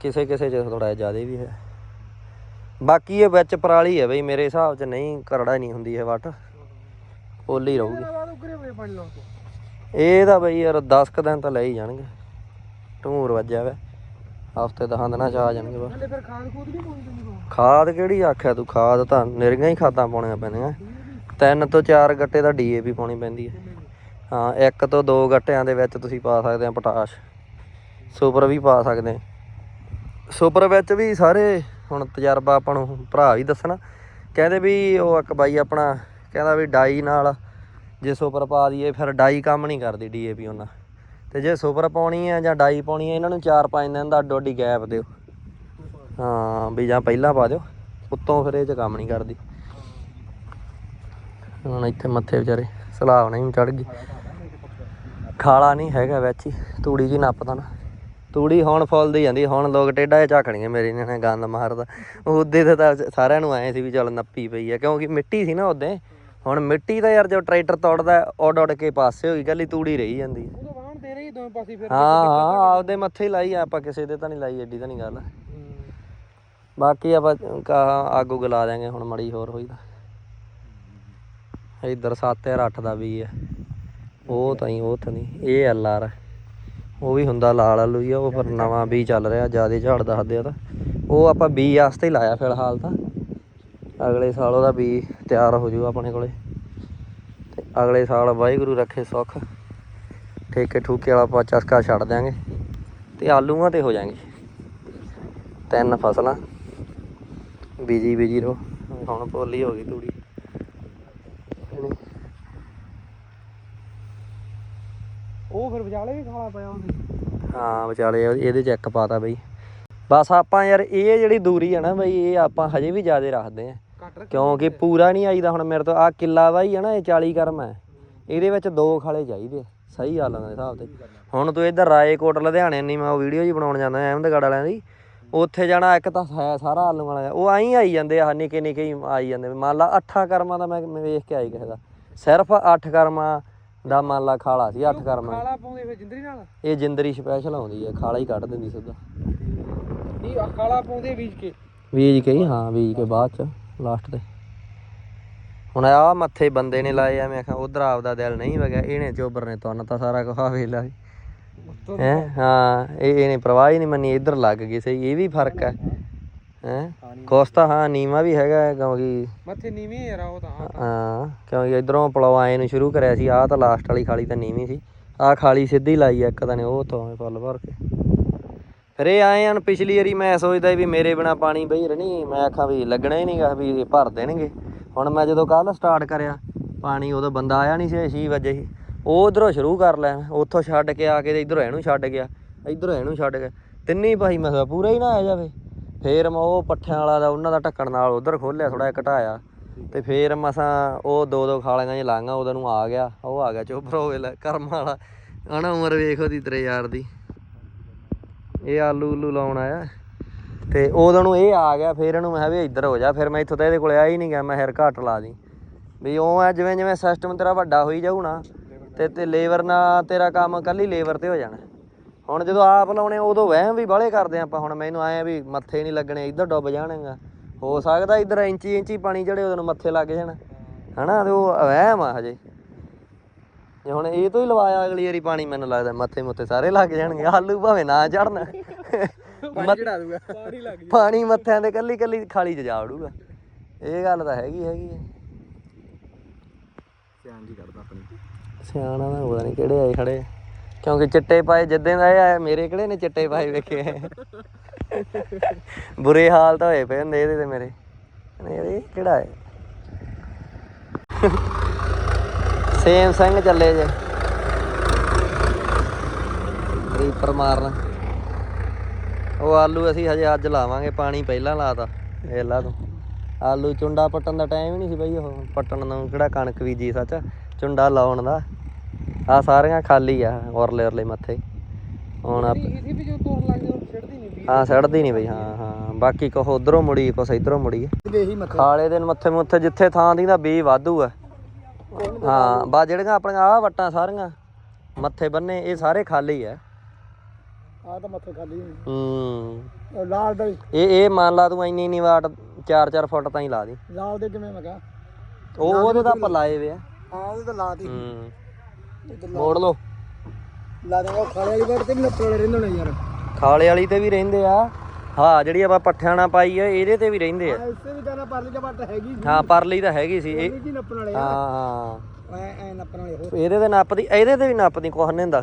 ਕਿਸੇ ਕਿਸੇ ਚ ਥੋੜਾ ਜ਼ਿਆਦਾ ਵੀ ਹੈ। ਬਾਕੀ ਇਹ ਵਿੱਚ ਪਰਾਲੀ ਹੈ ਬਈ ਮੇਰੇ ਹਿਸਾਬ ਚ ਨਹੀਂ ਕਰੜਾ ਨਹੀਂ ਹੁੰਦੀ ਇਹ ਵੱਟ। ਪੋਲੀ ਰਹੂਗੀ। ਇਹਦੇ ਬਾਅਦ ਉਗਰੇ ਹੋਏ ਪਾਣੀ ਲਾਉਣ ਤੋਂ। ਇਹ ਤਾਂ ਬਈ ਯਾਰ 10 ਕ ਦਿਨ ਤਾਂ ਲੈ ਹੀ ਜਾਣਗੇ। ਢੂਰ ਵੱਜਿਆ ਵੇ। ਹਫ਼ਤੇ ਦਹਾਂ ਦਿਨਾਂ ਚ ਆ ਜਾਣਗੇ ਬਸ। ਹਲੇ ਫਿਰ ਖਾਣ ਖੂਦ ਨਹੀਂ ਕਿਹੜੀ ਆਖਿਆ ਤੂੰ? ਖਾਦ ਤਾਂ ਨਿਰਗਾਂ ਹੀ ਖਾਦਾਂ ਪਾਉਣੀਆਂ ਪੈਂਦੀਆਂ ਤਿੰਨ ਤੋਂ ਚਾਰ ਗੱਟੇ ਦਾ ਡੀਏਪੀ ਪਾਉਣੀ ਪੈਂਦੀ ਹੈ। ਹਾਂ ਇੱਕ ਤੋਂ ਦੋ ਗੱਟਿਆਂ ਦੇ ਵਿੱਚ ਤੁਸੀਂ ਪਾ ਸਕਦੇ ਆ ਪੋਟਾਸ਼। ਸੁਪਰ ਵੀ ਪਾ ਸਕਦੇ। ਆ ਸੁਪਰ ਵਿੱਚ ਵੀ ਸਾਰੇ ਹੁਣ ਤਜਰਬਾ ਆਪਾਂ ਨੂੰ ਭਰਾ ਵੀ ਦੱਸਣਾ। ਕਹਿੰਦੇ ਵੀ ਉਹ ਇੱਕ ਬਾਈ ਆਪਣਾ ਕਹਿੰਦਾ ਵੀ ਡਾਈ ਨਾਲ ਜੇ ਸੁਪਰ ਪਾ ਦਈਏ ਫਿਰ ਡਾਈ ਕੰਮ ਨਹੀਂ ਕਰਦੀ ਡੀਏਪੀ ਉਹਨਾਂ। ਤੇ ਜੇ ਸੁਪਰ ਪਾਉਣੀ ਹੈ ਜਾਂ ਡਾਈ ਪਾਉਣੀ ਹੈ ਇਹਨਾਂ ਨੂੰ 4-5 ਦਿਨ ਦਾ ਅੱਡੋ ਅੱਡੀ ਗੈਪ ਦਿਓ। ਹਾਂ, ਵੀ ਜਾਂ ਪਹਿਲਾਂ ਪਾ ਦਿਓ, ਉੱਤੋਂ ਫਿਰ ਇਹ ਚ ਕੰਮ ਨਹੀਂ ਕਰਦੀ। ਹੁਣ ਇੱਥੇ ਮੱਥੇ ਵਿਚਾਰੇ ਸਲਾਬ ਨਹੀਂ ਚੜ ਗਈ। ਖਾਲਾ ਨਹੀਂ ਹੈਗਾ ਵਿੱਚ ਹੀ, ਤੂੜੀ ਜੀ ਨੱਪਦਾ ਨਾ ਤੂੜੀ ਹੁਣ ਫੁੱਲਦੀ ਜਾਂਦੀ ਹੁਣ ਲੋਕ ਟੇਡਾ ਜਿਹਾ ਝਾਕਣਗੇ ਮੇਰੇ ਨੇ ਗੰਦ ਮਾਰਦਾ। ਉਹਦੇ ਤੇ ਤਾਂ ਸਾਰਿਆਂ ਨੂੰ ਆਏ ਸੀ ਵੀ ਚੱਲ ਨੱਪੀ ਪਈ ਆ ਕਿਉਂਕਿ ਮਿੱਟੀ ਸੀ ਨਾ ਉਹਦੇ। ਹੁਣ ਮਿੱਟੀ ਤਾਂ ਯਾਰ ਜੋ ਟਰੈਕਟਰ ਤੋੜਦਾ ਉੱਡ ਉੱਡ ਕੇ ਪਾਸੇ ਹੋਈ ਗੱਲੀ ਤੂੜੀ ਰਹੀ ਜਾਂਦੀ। ਹੈ ਹੀ ਆਪਦੇ ਮੱਥੇ ਲਾਈ ਆ, ਆਪਾਂ ਕਿਸੇ ਦੇ ਤਾਂ ਨਹੀਂ ਲਾਈ ਐਡੀ ਤਾਂ ਨਹੀਂ ਗੱਲ। ਬਾਕੀ ਆਪਾਂ ਆਗੂ ਗਲਾ ਦਿਆਂਗੇ ਹੁਣ ਮੜੀ ਹੋਰ ਹੋਈ ਤਾਂ। ਇਧਰ 7 ਯਾਰ 8 ਦਾ ਵੀ ਹੈ ਉਹ ਤਾਂ ਹੀ ਉਹ ਤਾਂ ਨਹੀਂ ਇਹ ਐਲ ਆਰ ਉਹ ਵੀ ਹੁੰਦਾ ਲਾਲ ਆਲੂ ਹੀ ਆ ਉਹ ਪਰ ਨਵਾਂ ਵੀ ਚੱਲ ਰਿਹਾ ਜ਼ਿਆਦਾ ਝਾੜ ਦੱਸਦੇ ਆ ਤਾਂ। ਉਹ ਆਪਾਂ ਬੀ ਵਾਸਤੇ ਹੀ ਲਾਇਆ ਫਿਲਹਾਲ ਤਾਂ। ਅਗਲੇ ਸਾਲ ਉਹਦਾ ਬੀ ਤਿਆਰ ਹੋ ਜਾਊ ਆਪਣੇ ਕੋਲੇ। ਤੇ ਅਗਲੇ ਸਾਲ ਵਾਹਿਗੁਰੂ ਰੱਖੇ ਸੁੱਖ। ਠੇਕੇ ਠੂਕੇ ਵਾਲਾ ਆਪਾਂ ਚਸਕਾ ਛੱਡ ਦਿਆਂਗੇ। ਤੇ ਆਲੂਆਂ ਤੇ ਹੋ ਜਾਾਂਗੇ ਤਿੰਨ ਫਸਲਾਂ। ਬੀਜੀ ਬੀਜੀ ਰੋ ਹੁਣ ਪੋਲੀ ਹੋ ਗਈ ਤੂੜੀ। ਉਹ ਫਿਰ ਵਿਚਾਲੇ ਵੀ ਖਾਲਾ ਪਿਆ ਉਹਦੇ ਹਾਂ ਵਿਚਾਲੇ ਇਹ- ਇਹਦੇ ਚ ਇੱਕ ਪਾਤਾ ਬਈ। ਬਸ ਆਪਾਂ ਯਾਰ ਇਹ ਜਿਹੜੀ ਦੂਰੀ ਆ ਨਾ ਬਈ ਇਹ ਆਪਾਂ ਹਜੇ ਵੀ ਜ਼ਿਆਦਾ ਰੱਖਦੇ ਆ। ਕਿਉਂਕਿ ਪੂਰਾ ਨਹੀਂ ਆਈਦਾ ਹੁਣ ਮੇਰੇ ਤੋਂ। ਆ ਕਿੱਲਾ ਵਾਈ ਆ ਨਾ ਇਹ 40 ਕਰਮ ਹੈ ਇਹਦੇ ਵਿੱਚ ਦੋ ਖਾਲੇ ਚਾਹੀਦੇ ਸਹੀ ਹਾਲਾਂ ਦੇ ਹਿਸਾਬ ਤੇ। ਹੁਣ ਤੂੰ ਇੱਧਰ ਰਾਏਕੋਟ ਲੁਧਿਆਣੇ ਨਹੀਂ ਮੈਂ ਉਹ ਵੀਡੀਓ ਜੀ ਬਣਾਉਣ ਜਾਂਦਾ ਅਹਿਮਦਗੜ੍ਹ ਵਾਲਿਆਂ ਦੀ। ਉੱਥੇ ਜਾਣਾ ਇੱਕ ਤਾਂ ਹੈ ਸਾਰਾ ਆਲੂ ਵਾਲਾ ਉਹ ਆਈ ਆਈ ਜਾਂਦੇ ਆ ਨਿੱਕੇ ਨਿੱਕੇ ਹੀ ਆਈ ਜਾਂਦੇ ਮੰਨ ਲਾ ਅੱਠਾਂ ਕਰਮਾਂ ਦਾ ਮੈਂ ਮੈਂ ਵੇਖ ਕੇ ਆਈ ਕਿਸੇ ਦਾ। ਸਿਰਫ ਅੱਠ ਕਰਮਾਂ ਦਾ ਮੰਨ ਲਾ ਖਾਲਾ ਸੀ ਅੱਠ ਕਰਮਾਂ। ਖਾਲਾ ਪਾਉਂਦੇ ਫਿਰ ਜਿੰਦਰੀ ਨਾਲ? ਇਹ ਜਿੰਦਰੀ ਸਪੈਸ਼ਲ ਆਉਂਦੀ ਹੈ ਖਾਲਾ ਹੀ ਕੱਢ ਦਿੰਦੀ ਸਿੱਧਾ। ਨਹੀਂ ਖਾਲਾ ਪਾਉਂਦੇ ਬੀਜ ਕੇ। ਬੀਜ ਕੇ ਹੀ ਹਾਂ ਬੀਜ ਕੇ ਬਾਅਦ ਚ ਲਾਸਟ ਤੇ। ਹੁਣ ਆ ਮੱਥੇ ਬੰਦੇ ਨੇ ਲਾਏ ਆ ਮੈਂ ਕਿਹਾ ਉਧਰ ਆਪਦਾ ਦਿਲ ਨਹੀਂ ਵਗਿਆ ਇਹਨੇ ਚੋਬਰ ਨੇ ਤੁੰਨ ਤਾਂ ਸਾਰਾ ਕੁਝ ਵੇਲਾ ਹੈ ਹਾਂ ਇਹ ਇਹਨੇ ਪ੍ਰਵਾਹ ਹੀ ਨਹੀਂ ਮੰਨੀ ਇੱਧਰ ਲੱਗ ਗਈ ਸਹੀ ਇਹ ਵੀ ਫ਼ਰਕ ਹੈ ਹੈ? ਕੋਸਤਾ ਹਾਂ। ਨੀਵਾ ਵੀ ਹੈਗਾ ਕਿਉਂਕਿ ਮੱਥੇ ਨੀਵੀਂ ਯਾਰ ਉਹ ਤਾਂ। ਹਾਂ ਕਿਉਂਕਿ ਇਧਰੋਂ ਪਲੋ ਆਏ ਨੂੰ ਸ਼ੁਰੂ ਕਰਿਆ ਸੀ ਆਹ ਤਾਂ ਲਾਸਟ ਵਾਲੀ ਖਾਲੀ ਤਾਂ ਨੀਵੀਂ ਸੀ। ਆਹ ਖਾਲੀ ਸਿੱਧੀ ਲਾਈ ਆ ਇੱਕ ਤਾਂ ਨੇ ਉਹ ਤੋਂ ਫੁੱਲ ਭਰ ਕੇ। ਫਿਰ ਇਹ ਆਏ ਹਨ ਪਿਛਲੀ ਵਾਰੀ ਮੈਂ ਸੋਚਦਾ ਵੀ ਮੇਰੇ ਬਿਨਾ ਪਾਣੀ ਬਈ ਰਣੀ ਮੈਂ ਆਖਾਂ ਵੀ ਲੱਗਣਾ ਹੀ ਨਹੀਂਗਾ ਵੀ ਇਹ ਭਰ ਦੇਣਗੇ। ਹੁਣ ਮੈਂ ਜਦੋਂ ਕੱਲ ਸਟਾਰਟ ਕਰਿਆ ਪਾਣੀ ਉਦੋਂ ਬੰਦਾ ਆਇਆ ਨਹੀਂ ਸੀ 6 ਵਜੇ ਹੀ। ਉਹ ਉਧਰੋਂ ਸ਼ੁਰੂ ਕਰ ਲਿਆ ਉੱਥੋਂ ਛੱਡ ਕੇ ਆ ਕੇ ਇਧਰੋਂ ਇਹਨੂੰ ਛੱਡ ਗਿਆ ਇਧਰੋਂ ਇਹਨੂੰ ਛੱਡ ਗਿਆ। ਤਿੰਨੇ ਭਾਈ ਮਸਾ ਪੂਰਾ ਹੀ ਨਾ ਆ ਜਾਵੇ। ਫੇਰ ਮੈਂ ਉਹ ਪੱਠਿਆਂ ਵਾਲਾ ਦਾ ਉਹਨਾਂ ਦਾ ਢੱਕਣ ਨਾਲ ਉਧਰ ਖੋਲਿਆ ਥੋੜਾ ਜਿਹਾ ਘਟਾਇਆ। ਤੇ ਫੇਰ ਮਸਾਂ ਉਹ ਦੋ ਦੋ ਖਾਲੀਆਂ ਜਿਹਾ ਲਾਂਗਾ ਉਹਦੇ ਨੂੰ ਆ ਗਿਆ ਉਹ ਆ ਗਿਆ ਚੁੱਪ ਰੋ ਲੈ ਕਰਮ ਵਾਲਾ। ਹਣਾ ਉਮਰ ਵੇਖ ਉਹਦੀ ਤੇਰੇ ਯਾਰ ਦੀ। ਇਹ ਆਲੂ ਉਲੂ ਲਾਉਣ ਆਇਆ। ਤੇ ਉਦੋਂ ਨੂੰ ਇਹ ਆ ਗਿਆ ਫੇਰ ਇਹਨੂੰ ਮੈਂ ਵੀ ਇੱਧਰ ਹੋ ਜਾ ਫਿਰ ਮੈਂ ਇੱਥੋਂ ਤਾਂ ਇਹਦੇ ਕੋਲੇ ਆ ਹੀ ਨਹੀਂ ਗਿਆ ਮੈਂ ਹਰ ਘੱਟ ਲਾ ਦੀ। ਵੀ ਉਹ ਆ ਜਿਵੇਂ ਜਿਵੇਂ ਸਿਸਟਮ ਤੇਰਾ ਵੱਡਾ ਹੋਈ ਜਾਊ ਨਾ ਤੇ ਤੇ ਲੇਬਰ ਨਾਲ ਤੇਰਾ ਕੰਮ ਕੱਲੀ ਲੇਬਰ ਤੇ ਹੋ ਜਾਣਾ। ਹੁਣ ਜਦੋਂ ਆਪ ਲਾਉਣੇ ਉਦੋਂ ਵਹਿਮ ਵੀ ਬਾਹਲੇ ਕਰਦੇ ਆਪਾਂ। ਹੁਣ ਮੈਨੂੰ ਆਏ ਵੀ ਮੱਥੇ ਨਹੀਂ ਲੱਗਣੇ ਇੱਧਰ ਡੁੱਬ ਜਾਣੇਗਾ। ਹੋ ਸਕਦਾ ਇੱਧਰ ਇੰਚੀ ਇੰਚੀ ਪਾਣੀ ਜਿਹੜੇ ਉਹਨੂੰ ਮੱਥੇ ਲੱਗ ਜਾਣ। ਹਨਾ ਤੇ ਉਹ ਵਹਿਮ ਆ ਹਜੇ। ਜੇ ਹੁਣ ਇਹ ਤੋਂ ਹੀ ਲਵਾਇਆ ਅਗਲੀ ਵਾਰੀ ਪਾਣੀ ਮੈਨੂੰ ਲੱਗਦਾ ਮੱਥੇ ਮੁੱਥੇ ਸਾਰੇ ਲੱਗ ਜਾਣਗੇ। ਆਲੂ ਭਾਵੇਂ ਨਾ ਚੜਨ ਪਾਣੀ ਚੜਾ ਦੂਗਾ। ਪਾਣੀ ਲੱਗ ਜੂ ਪਾਣੀ ਮੱਥਿਆਂ ਤੇ ਕੱਲੀ ਕੱਲੀ ਖਾਲੀ ਚ ਜਾ ਵੜੂਗਾ। ਇਹ ਗੱਲ ਤਾਂ ਹੈਗੀ ਹੈਗੀ ਹੈ ਸਿਆਣ ਜੀ ਕਰਦਾ ਆਪਣੀ। ਸਿਆਣਾ ਦਾ ਪਤਾ ਨਹੀਂ ਕਿਹੜੇ ਆਏ ਖੜੇ। ਕਿਉਂਕਿ ਚਿੱਟੇ ਪਾਏ ਜਿੱਦਾਂ ਦਾ ਇਹ ਆਏ ਮੇਰੇ ਕਿਹੜੇ ਨੇ ਚਿੱਟੇ ਪਾਏ ਵੇਖੇ ਬੁਰੇ ਹਾਲ ਤਾਂ ਹੋਏ ਪਏ ਹੁੰਦੇ ਇਹਦੇ ਤੇ ਮੇਰੇ। ਨਹੀਂ ਇਹ ਕਿਹੜਾ ਹੈ? ਸੇਮ ਸਿੰਘ ਚੱਲੇ ਜੇ। ਰੀਪਰ ਮਾਰਨ। ਉਹ ਆਲੂ ਅਸੀਂ ਹਜੇ ਅੱਜ ਲਾਵਾਂਗੇ, ਪਾਣੀ ਪਹਿਲਾਂ ਲਾਤਾ ਇਹ ਲਾ ਤੂੰ। ਆਲੂ ਚੁੰਡਾ ਪੱਟਣ ਦਾ ਟਾਈਮ ਹੀ ਨਹੀਂ ਸੀ ਬਈ ਉਹ, ਪੱਟਣ ਨੂੰ ਕਿਹੜਾ ਕਣਕ ਬੀਜੀ ਸੱਚ, ਚੁੰਡਾ ਲਾਉਣ ਦਾ। ਆ ਸਾਰੀਆਂ ਖਾਲੀ ਆ ਔਰਲੇ ਔਰਲੇ ਮੱਥੇ। ਹੁਣ ਆਪ ਇਹਦੀ ਵੀ ਜੋ ਤੋੜ ਲੱਗਦੀ ਉਹ ਛੱਡਦੀ ਨਹੀਂ ਵੀ ਹਾਂ ਸੜਦੀ ਨਹੀਂ ਬਈ ਹਾਂ ਹਾਂ। ਬਾਕੀ ਕੁਛ ਉਧਰੋਂ ਮੁੜੀ ਕੁਛ ਇਧਰੋਂ ਮੁੜੀ। ਇਹੀ ਮੱਥੇ। ਖਾਲੇ ਦੇ ਮੱਥੇ ਮੁੱਥੇ ਜਿੱਥੇ ਥਾਂ ਦੀ ਦਾ ਬੀ ਵਾਧੂ ਆ। ਹਾਂ ਬਾ ਜਿਹੜੀਆਂ ਆਪਣੀਆਂ ਆ ਵਟਾਂ ਸਾਰੀਆਂ ਮੱਥੇ ਬੰਨੇ ਇਹ ਸਾਰੇ ਖਾਲੀ ਆ। ਆ ਤਾਂ ਮੱਥੇ ਖਾਲੀ ਹੂੰ। ਲਾਲ ਦਾ ਇਹ ਇਹ ਮੰਨ ਲਾ ਤੂੰ ਇੰਨੀ ਇੰਨੀ ਵਾਟ 4-4 ਫੁੱਟ ਤਾਈਂ ਲਾ ਦੀ। ਲਾਲ ਦੇ ਕਿਵੇਂ ਮੈਂ ਕਹਾ ਉਹ ਉਹਦੇ ਤਾਂ ਆਪਾਂ ਲਾਏ ਵੇ ਆ। ਹਾਂ ਉਹਦੇ ਤਾਂ ਲਾ ਦੀ ਹੂੰ। ਮੋੜ ਲੋ ਲਾ ਦੇਗਾ ਖਾਲੇ ਵਾਲੀ ਵਾਰ ਤੇ ਵੀ ਨੱਪੜ ਰਹਿੰਦੇ ਨੇ ਯਾਰ। ਖਾਲੇ ਵਾਲੀ ਤੇ ਵੀ ਰਹਿੰਦੇ ਆ। ਹਾਂ ਜਿਹੜੀ ਆਪਾਂ ਪੱਠਿਆਂ ਨਾਲ ਪਾਈ ਆ ਇਹਦੇ ਤੇ ਵੀ ਰਹਿੰਦੇ ਆ। ਇਸੇ ਵੀ ਜਾਨਾ ਪਰਲੀ ਦਾ ਹੈਗੀ ਹਾਂ ਪਰਲੀ ਤਾਂ ਹੈਗੀ ਸੀ। ਇਹ ਨੱਪਣ ਵਾਲੇ ਹਾਂ ਹਾਂ ਐ ਐ ਨੱਪਣ ਵਾਲੇ ਹੋਰ। ਇਹਦੇ ਤੇ ਨੱਪਦੀ ਇਹਦੇ ਤੇ ਵੀ ਨੱਪਦੀ ਕੁਛ ਨਹੀਂ ਹੁੰਦਾ।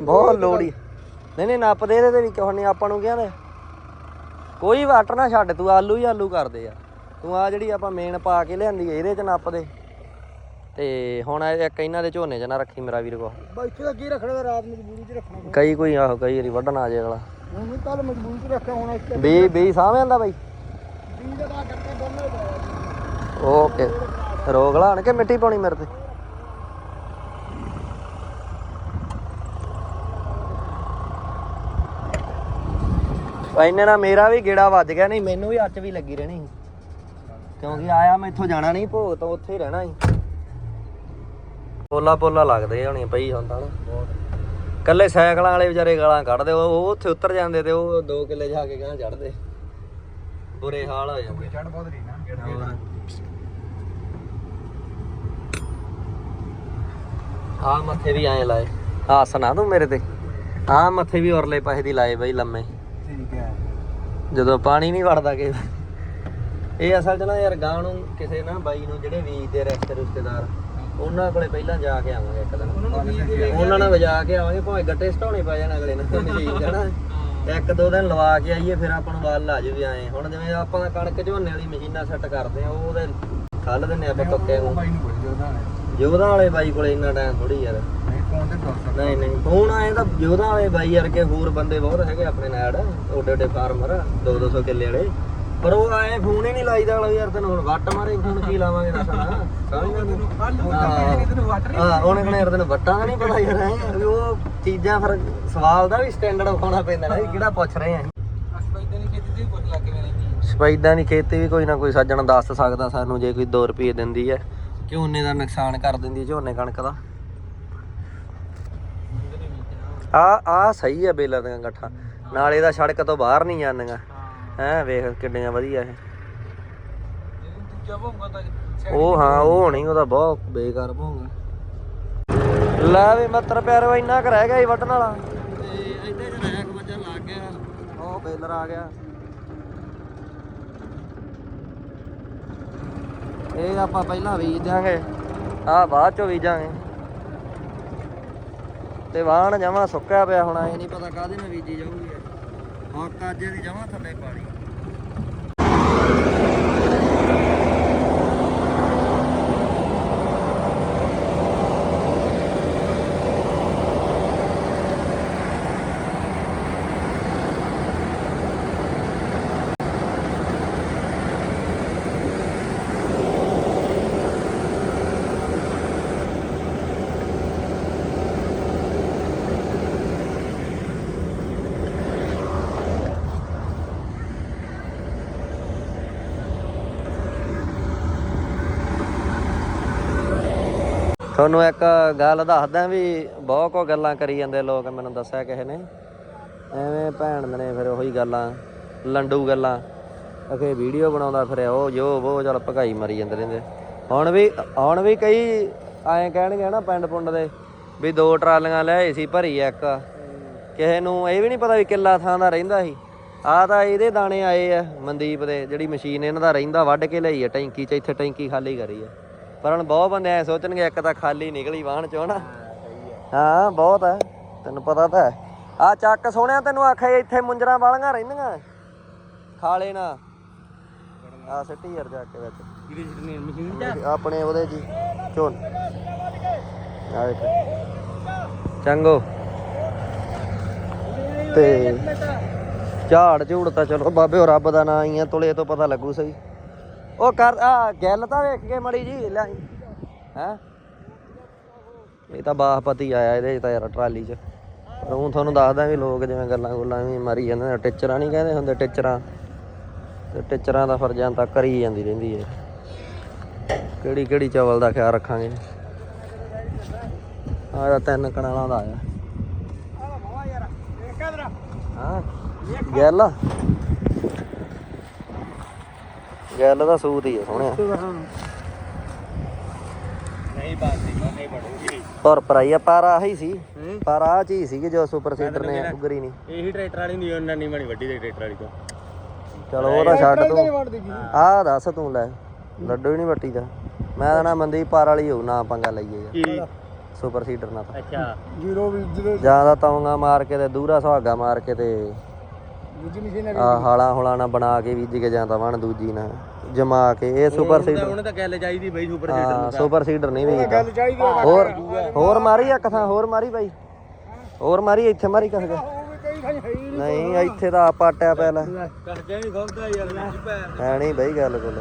ਬਹੁਤ ਲੋੜੀ। ਨਹੀਂ ਨਹੀਂ ਨੱਪਦੇ ਇਹਦੇ ਤੇ ਵੀ ਕੁਛ ਨਹੀਂ ਆਪਾਂ ਨੂੰ ਕਹਿੰਦੇ ਕੋਈ ਵਾਟ ਨਾ ਛੱਡ ਤੂੰ ਆਲੂ ਹੀ ਆਲੂ ਕਰਦੇ ਆ। ਤੂੰ ਆ ਜਿਹੜੀ ਆਪਾਂ ਮੇਨ ਪਾ ਕੇ ਲਿਆਂਦੀ ਇਹਦੇ ਚ ਨੱਪਦੇ। ਤੇ ਹੁਣ ਇਹ ਇੱਕ ਇਹਨਾਂ ਦੇ ਝੋਨੇ ਚ ਨਾ ਰੱਖੀ ਮੇਰਾ ਵੀਰ ਕੋ ਬਈ ਇੱਥੇ ਤਾਂ ਕੀ ਰੱਖਣਾ ਤਾਂ ਰਾਤ ਮਜਬੂਰੀ 'ਚ ਰੱਖਣਾ ਕਈ? ਕੋਈ ਆਹੋ ਕਈ ਵਾਰੀ ਵੱਢਣ ਆ ਜੇ ਅਗਲਾ। ਹੁਣ ਕੱਲ ਮਜਬੂਰੀ 'ਚ ਰੱਖਿਆ ਹੁਣ ਇੱਥੇ ਬੀ ਬੀ ਸਾਹਮਣੇ ਆਂਦਾ ਬਾਈ? ਬੀਜ ਦਾ ਤਾਂ ਕਰਕੇ ਦੋਨੇ ਪਾਇਆ ਓਕੇ। ਰੋਗ ਲਾਣ ਕੇ ਮਿੱਟੀ ਪਾਉਣੀ ਮੇਰੇ ਤੇ? ਇੰਨੇ ਨਾਲ ਮੇਰਾ ਵੀ ਗੇੜਾ ਵੱਜ ਗਿਆ ਨਹੀਂ ਮੈਨੂੰ ਵੀ ਅੱਚ ਵੀ ਲੱਗੀ ਰਹਿਣੀ ਸੀ। ਕਿਉਂਕਿ ਆਇਆ ਮੈਂ ਇੱਥੋਂ ਜਾਣਾ ਨਹੀਂ ਭੋਗ ਤੋਂ ਉੱਥੇ ਹੀ ਰਹਿਣਾ ਸੀ। ਪੋਲਾ ਪੋਲਾ ਲੱਗਦੇ ਹੋਣੀ ਪਈ ਹੁੰਦਾ ਨਾ। ਕੱਲੇ ਸਾਈਕਲਾਂ ਵਾਲੇ ਵਿਚਾਰੇ ਗਾਲਾਂ ਕੱਢਦੇ ਉਹ ਉੱਥੇ ਉਤਰ ਜਾਂਦੇ ਤੇ ਉਹ 2 ਕਿੱਲੇ ਜਾ ਕੇ ਗਾਂ ਚੜਦੇ ਬੁਰੇ ਹਾਲ ਹੋ ਜਾਂਦੇ। ਚੜ ਬਹੁਤ ਰਹੀ ਨਾ ਆ ਮੱਥੇ ਵੀ ਐਂ ਲਾਏ। ਆ ਸੁਣਾ ਤੂੰ ਮੇਰੇ ਤੇ। ਆ ਮੱਥੇ ਵੀ ਉਰਲੇ ਪਾਸੇ ਦੀ ਲਾਏ ਬਈ ਲੰਮੇ। ਠੀਕ ਹੈ। ਜਦੋਂ ਪਾਣੀ ਨਹੀਂ ਵੜਦਾ ਕਿ ਇਹ ਅਸਲ 'ਚ ਨਾ ਯਾਰ ਗਾਂ ਨੂੰ ਕਿਸੇ ਨਾ ਬਾਈ ਨੂੰ ਜਿਹੜੇ ਬੀਜਦੇ ਰਿਸ਼ਤੇ ਰਿਸ਼ਤੇਦਾਰ ਉਹਨਾਂ ਕੋਲੇ ਪਹਿਲਾਂ ਜਾ ਕੇ ਆਵਾਂਗੇ ਇੱਕ ਦਿਨ। ਉਹਨਾਂ ਨਾਲ ਵਜਾ ਕੇ ਆਵਾਂਗੇ ਭਾਵੇਂ ਗੱਟੇ ਸਟਾਉਣੇ ਪੈ ਜਾਣ ਅਗਲੇ ਨੂੰ ਠੀਕ ਹੈ ਨਾ। ਇੱਕ ਦੋ ਦਿਨ ਲਵਾ ਕੇ ਆਈਏ ਫਿਰ ਆਪਾਂ ਨੂੰ ਵੱਲ ਆ ਜੂ ਵੀ ਆਏ ਹੁਣ ਜਿਵੇਂ ਆਪਾਂ ਕਣਕ ਝੋਨੇ ਵਾਲੀ ਮਸ਼ੀਨਾਂ ਸੈੱਟ ਕਰਦੇ ਆ ਉਹਦੇ ਖੱਲ ਦਿੰਨੇ ਆਪਾਂ ਟੁੱਕੇ ਨੂੰ ਜੋਧਾਂ ਵਾਲੇ ਬਾਈ ਕੋਲੇ ਇੰਨਾ ਟਾਈਮ ਥੋੜੀ ਯਾਰ। ਨਹੀਂ ਨਹੀਂ ਫੋਨ ਆਏ ਤਾਂ ਜੋਧਾਂ ਵਾਲੇ ਬਾਈ ਯਾਰ ਕੇ ਹੋਰ ਬੰਦੇ ਬਹੁਤ ਹੈਗੇ ਆਪਣੇ ਨਾਲ ਓਡੇ ਓਡੇ ਫਾਰਮਰ 2 200 ਕਿੱਲੇ ਵਾਲੇ। ਪਰ ਉਹ ਆਏ ਫੋਨ ਹੀ ਨਹੀਂ ਲਾਈਦਾ ਵਾਲਾ ਯਾਰ ਤੈਨੂੰ ਹੁਣ ਵੱਟ ਮਾਰੇ ਫੋਨ ਕੀ ਲਾਵਾਂਗੇ ਦੱਸ ਨਾ ਸਮਝਦਾ ਤੂੰ ਹਾਂ। ਉਹਨੇ ਕਹਿੰਦਾ ਯਾਰ ਤੈਨੂੰ ਵੱਟਾਂ ਦਾ ਨਹੀਂ ਪਤਾ ਯਾਰ ਉਹ ਚੀਜ਼ਾਂ ਫਿਰ ਸਵਾਲ ਦਾ ਵੀ ਸਟੈਂਡਰਡ ਹੋਣਾ ਪੈਂਦਾ ਨਾ ਕਿਹੜਾ ਪੁੱਛ ਰਹੇ ਆ ਅਸਪਾਈਦਾਂ ਦੀ ਖੇਤੀ ਦੀ ਵੀ ਕੋਈ ਨਾ ਕੋਈ ਸੱਜਣ ਦੱਸ ਸਕਦਾ ਸਾਨੂੰ ਜੇ ਕੋਈ 2 ਰੁਪਏ ਦਿੰਦੀ ਹੈ। ਝੋਨੇ ਦਾ ਨੁਕਸਾਨ ਕਰ ਦਿੰਦੀ ਹੈ ਝੋਨੇ ਕਣਕ ਦਾ। ਆ ਆ ਸਹੀ ਹੈ ਬੇਲਾਂ ਦੀਆਂ ਗੱਠਾਂ। ਨਾਲ ਇਹਦਾ ਸੜਕ ਤੋਂ ਬਾਹਰ ਨਹੀਂ ਜਾਂਦੀਆਂ ਹੈ ਵੇਖ ਕਿੰਨੀਆਂ ਵਧੀਆ ਇਹ। ਉਹ ਹਾਂ ਉਹ ਹੋਣੀ ਉਹਦਾ ਬਹੁਤ ਬੇਕਾਰ ਭੌਂਗਾ ਲੈ ਵੀ ਮੱਤਰ ਪਿਆਰੋ ਇੰਨਾ ਕਰ ਰਹਿ ਗਿਆ ਹੀ ਵੱਢਣ ਵਾਲਾ। ਤੇ ਇੱਥੇ ਜਿਹੜਾ ਇੱਕ ਬੱਚਾ ਲੱਗ ਗਿਆ। ਉਹ ਬੇਲਰ ਆ ਗਿਆ। ਇਹ ਆਪਾਂ ਪਹਿਲਾਂ ਬੀਜ ਦਿਆਂਗੇ ਆ ਬਾਅਦ ਚੋਂ ਬੀਜਾਂਗੇ। ਤੇ ਵਾਹਣ ਜਮਾ ਸੁੱਕਿਆ ਪਿਆ ਹੋਣਾ ਇਹ ਨਹੀਂ ਪਤਾ ਕਾਹਦੇ ਨਾਲ ਬੀਜੀ ਜਾਊਗੀ ਹੱਕ ਅੱਜ ਦੀ ਜਮਾ ਥੱਲੇ ਪਾਣੀ ਤੁਹਾਨੂੰ ਇੱਕ ਗੱਲ ਦੱਸਦਾ ਵੀ ਬਹੁਤ ਕੋ ਗੱਲਾਂ ਕਰੀ ਜਾਂਦੇ ਲੋਕ, ਮੈਨੂੰ ਦੱਸਿਆ ਕਿਸੇ ਨੇ। ਐਵੇਂ ਭੈਣ ਨੇ ਫਿਰ ਉਹੀ ਗੱਲਾਂ, ਲੰਡੂ ਗੱਲਾਂ। ਅਖੇ ਵੀਡੀਓ ਬਣਾਉਂਦਾ ਫਿਰ ਉਹ ਜੋ, ਉਹ ਚਲ ਭਗਾਈ ਮਰੀ ਜਾਂਦੇ ਰਹਿੰਦੇ। ਹੁਣ ਵੀ ਹੁਣ ਵੀ ਕਈ ਐਂ ਕਹਿਣਗੇ ਨਾ ਪਿੰਡ ਪੁੰਡ ਦੇ, ਵੀ ਦੋ ਟਰਾਲੀਆਂ ਲੈ ਸੀ, ਭਰੀ ਇੱਕ। ਕਿਸੇ ਨੂੰ ਇਹ ਵੀ ਨਹੀਂ ਪਤਾ ਵੀ ਕਿੱਲਾ ਥਾਂ ਦਾ ਰਹਿੰਦਾ ਸੀ। ਆ ਤਾਂ ਇਹਦੇ ਦਾਣੇ ਆਏ ਆ, ਮਨਦੀਪ ਦੇ, ਜਿਹੜੀ ਮਸ਼ੀਨ ਇਹਨਾਂ ਦਾ ਰਹਿੰਦਾ, ਵੱਢ ਕੇ ਲਈ ਆ, ਟੈਂਕੀ ਚ, ਇੱਥੇ ਟੈਂਕੀ ਖਾਲੀ ਕਰੀ ਆ। ਪਰ ਹੁਣ ਬਹੁਤ ਬੰਦੇ ਐ ਸੋਚਣਗੇ ਇੱਕ ਤਾਂ ਖਾਲੀ ਨਿਕਲੀ ਵਾਹਣ ਚੋਂ ਨਾ। ਹਾਂ ਬਹੁਤ ਹੈ ਤੈਨੂੰ ਪਤਾ ਤਾਂ ਆ ਚੱਕ ਸੋਹਣਿਆ ਤੈਨੂੰ ਆਖਿਆ ਇੱਥੇ ਮੁੰਜਰਾਂ ਵਾਲੀਆਂ ਰਹਿੰਦੀਆਂ। ਖਾਲੇ ਨਾ। ਆ ਸਿੱਟੀ ਯਾਰ ਜਾ ਕੇ ਵਿੱਚ। ਕਿਹਦੇ ਜਿੱਤਨੇ ਮਸ਼ੀਨ? ਆਪਣੇ ਉਹਦੇ ਜੀ ਝੋਨ ਆ ਵੇਖ। ਚੰਗੋ। ਤੇ ਝਾੜ ਝੂੜ ਤਾਂ ਚਲੋ ਬਾਬੇ ਰੱਬ ਦਾ ਨਾਂ ਹੀ ਆ ਤੁਲੇ ਤੋਂ ਪਤਾ ਲੱਗੂ ਸਹੀ। ਉਹ ਕਰ ਆ ਗੱਲ ਤਾਂ ਵੇਖ ਕੇ ਮੜੀ ਜੀ ਲੈ ਹੈ? ਇਹ ਤਾਂ ਬਾਹਪਤੀ ਆਇਆ ਇਹਦੇ ਤਾਂ ਯਾਰ ਟਰਾਲੀ 'ਚ। ਪਰ ਉਹ ਤੁਹਾਨੂੰ ਦੱਸਦਾ ਵੀ ਲੋਕ ਜਿਵੇਂ ਗੱਲਾਂ ਗੁੱਲਾਂ ਵੀ ਮਾਰੀ ਜਾਂਦੇ ਨੇ ਟਿਚਰਾਂ ਨਹੀਂ ਕਹਿੰਦੇ ਹੁੰਦੇ ਟਿਚਰਾਂ। ਤੇ ਟਿਚਰਾਂ ਦਾ ਫਰਜ਼ਾਂ ਤਾਂ ਕਰੀ ਜਾਂਦੀ ਰਹਿੰਦੀ ਹੈ ਕਿਹੜੀ ਕਿਹੜੀ ਚਵਲ ਦਾ ਖਿਆਲ ਰੱਖਾਂਗੇ? ਆਇਆ ਤਿੰਨ ਕਣਾਲਾਂ ਦਾ ਆਇਆ। ਹਾਂ ਗੱਲ। ਗੱਲ ਦਾ ਸੂਤ ਹੀ ਆ ਸੋਹਣਿਆ ਨਹੀਂ ਬਾਤੀ ਨਹੀਂ ਬਣੂਗੀ। ਪਰ ਪਰਾਈ ਆ ਪਰ ਆਹੀ ਸੀ। ਪਰ ਆ ਚੀਜ਼ ਸੀ ਕਿ ਜੋ ਸੁਪਰ ਸੀਡਰ ਨੇ ਉਗਰੀ ਨਹੀਂ। ਇਹੀ ਟਰੈਕਟਰ ਵਾਲੀ ਨਹੀਂ ਉਹਨਾਂ ਨਹੀਂ ਬਣੀ ਵੱਡੀ ਦੇ ਟਰੈਕਟਰ ਵਾਲੀ ਤੋਂ। ਚਲੋ ਉਹਦਾ ਛੱਡ ਤੂੰ। ਆਹ ਦੱਸ ਤੂੰ ਲੈ ਲੱਡੂ ਹੀ ਨਹੀਂ ਵੱਟੀ ਦਾ ਮੈਂ ਤਾਂ ਨਾ ਮਨਦੀਪ ਪਾਰ ਵਾਲੀ ਹੋਊ ਨਾ ਪੰਗਾ ਲਈਏ ਯਾਰ ਕੀ? ਸੁਪਰ ਸੀਡਰ ਨਾਲ ਤਾਂ। ਅੱਛਾ। ਜ਼ੀਰੋ ਵੀ ਜਿਹਦੇ ਜਾਂ ਤਾਂ ਤੌਂਗਾ ਮਾਰ ਕੇ ਤੇ ਦੂਰਾ ਸੁਹਾਗਾ ਮਾਰ ਕੇ ਤੇ ਦੂਜੀ ਮਸ਼ੀਨ ਆ ਹਾਲਾ ਹੁਲਾ ਨਾ ਬਣਾ ਕੇ ਬੀਜ ਕੇ ਜਾਂ ਤਾਂ ਵਣ ਦੂਜੀ ਨਾ। ਜਮਾ ਕੇ ਇਹ ਸੁਪਰ ਸੀਡਰ ਉਹਨੇ ਤਾਂ ਗੱਲ ਚਾਹੀਦੀ ਬਈ ਸੁਪਰ ਹਾਂ ਸੁਪਰ ਸੀਡਰ ਨਹੀਂ ਵੇਚਦਾ ਚਾਹੀਦੀ ਹੋਰ ਹੋਰ ਮਾਰੀ ਇੱਕ ਥਾਂ ਹੋਰ ਮਾਰੀ ਬਾਈ। ਹੋਰ ਮਾਰੀ ਇੱਥੇ ਮਾਰੀ ਕਸ ਗਿਆ ਕਈ ਥਾਂ ਹੈ ਹੀ ਨਹੀਂ ਇੱਥੇ ਤਾਂ ਆਪ ਆਟਿਆ ਪਿਆ ਲੈ। ਕਰਕੇ ਨਹੀਂ ਖੋਲਦਾ ਯਾਰ ਵਿੱਚ ਹੈ ਨਹੀਂ ਬਈ ਗੱਲ ਕੋਲ।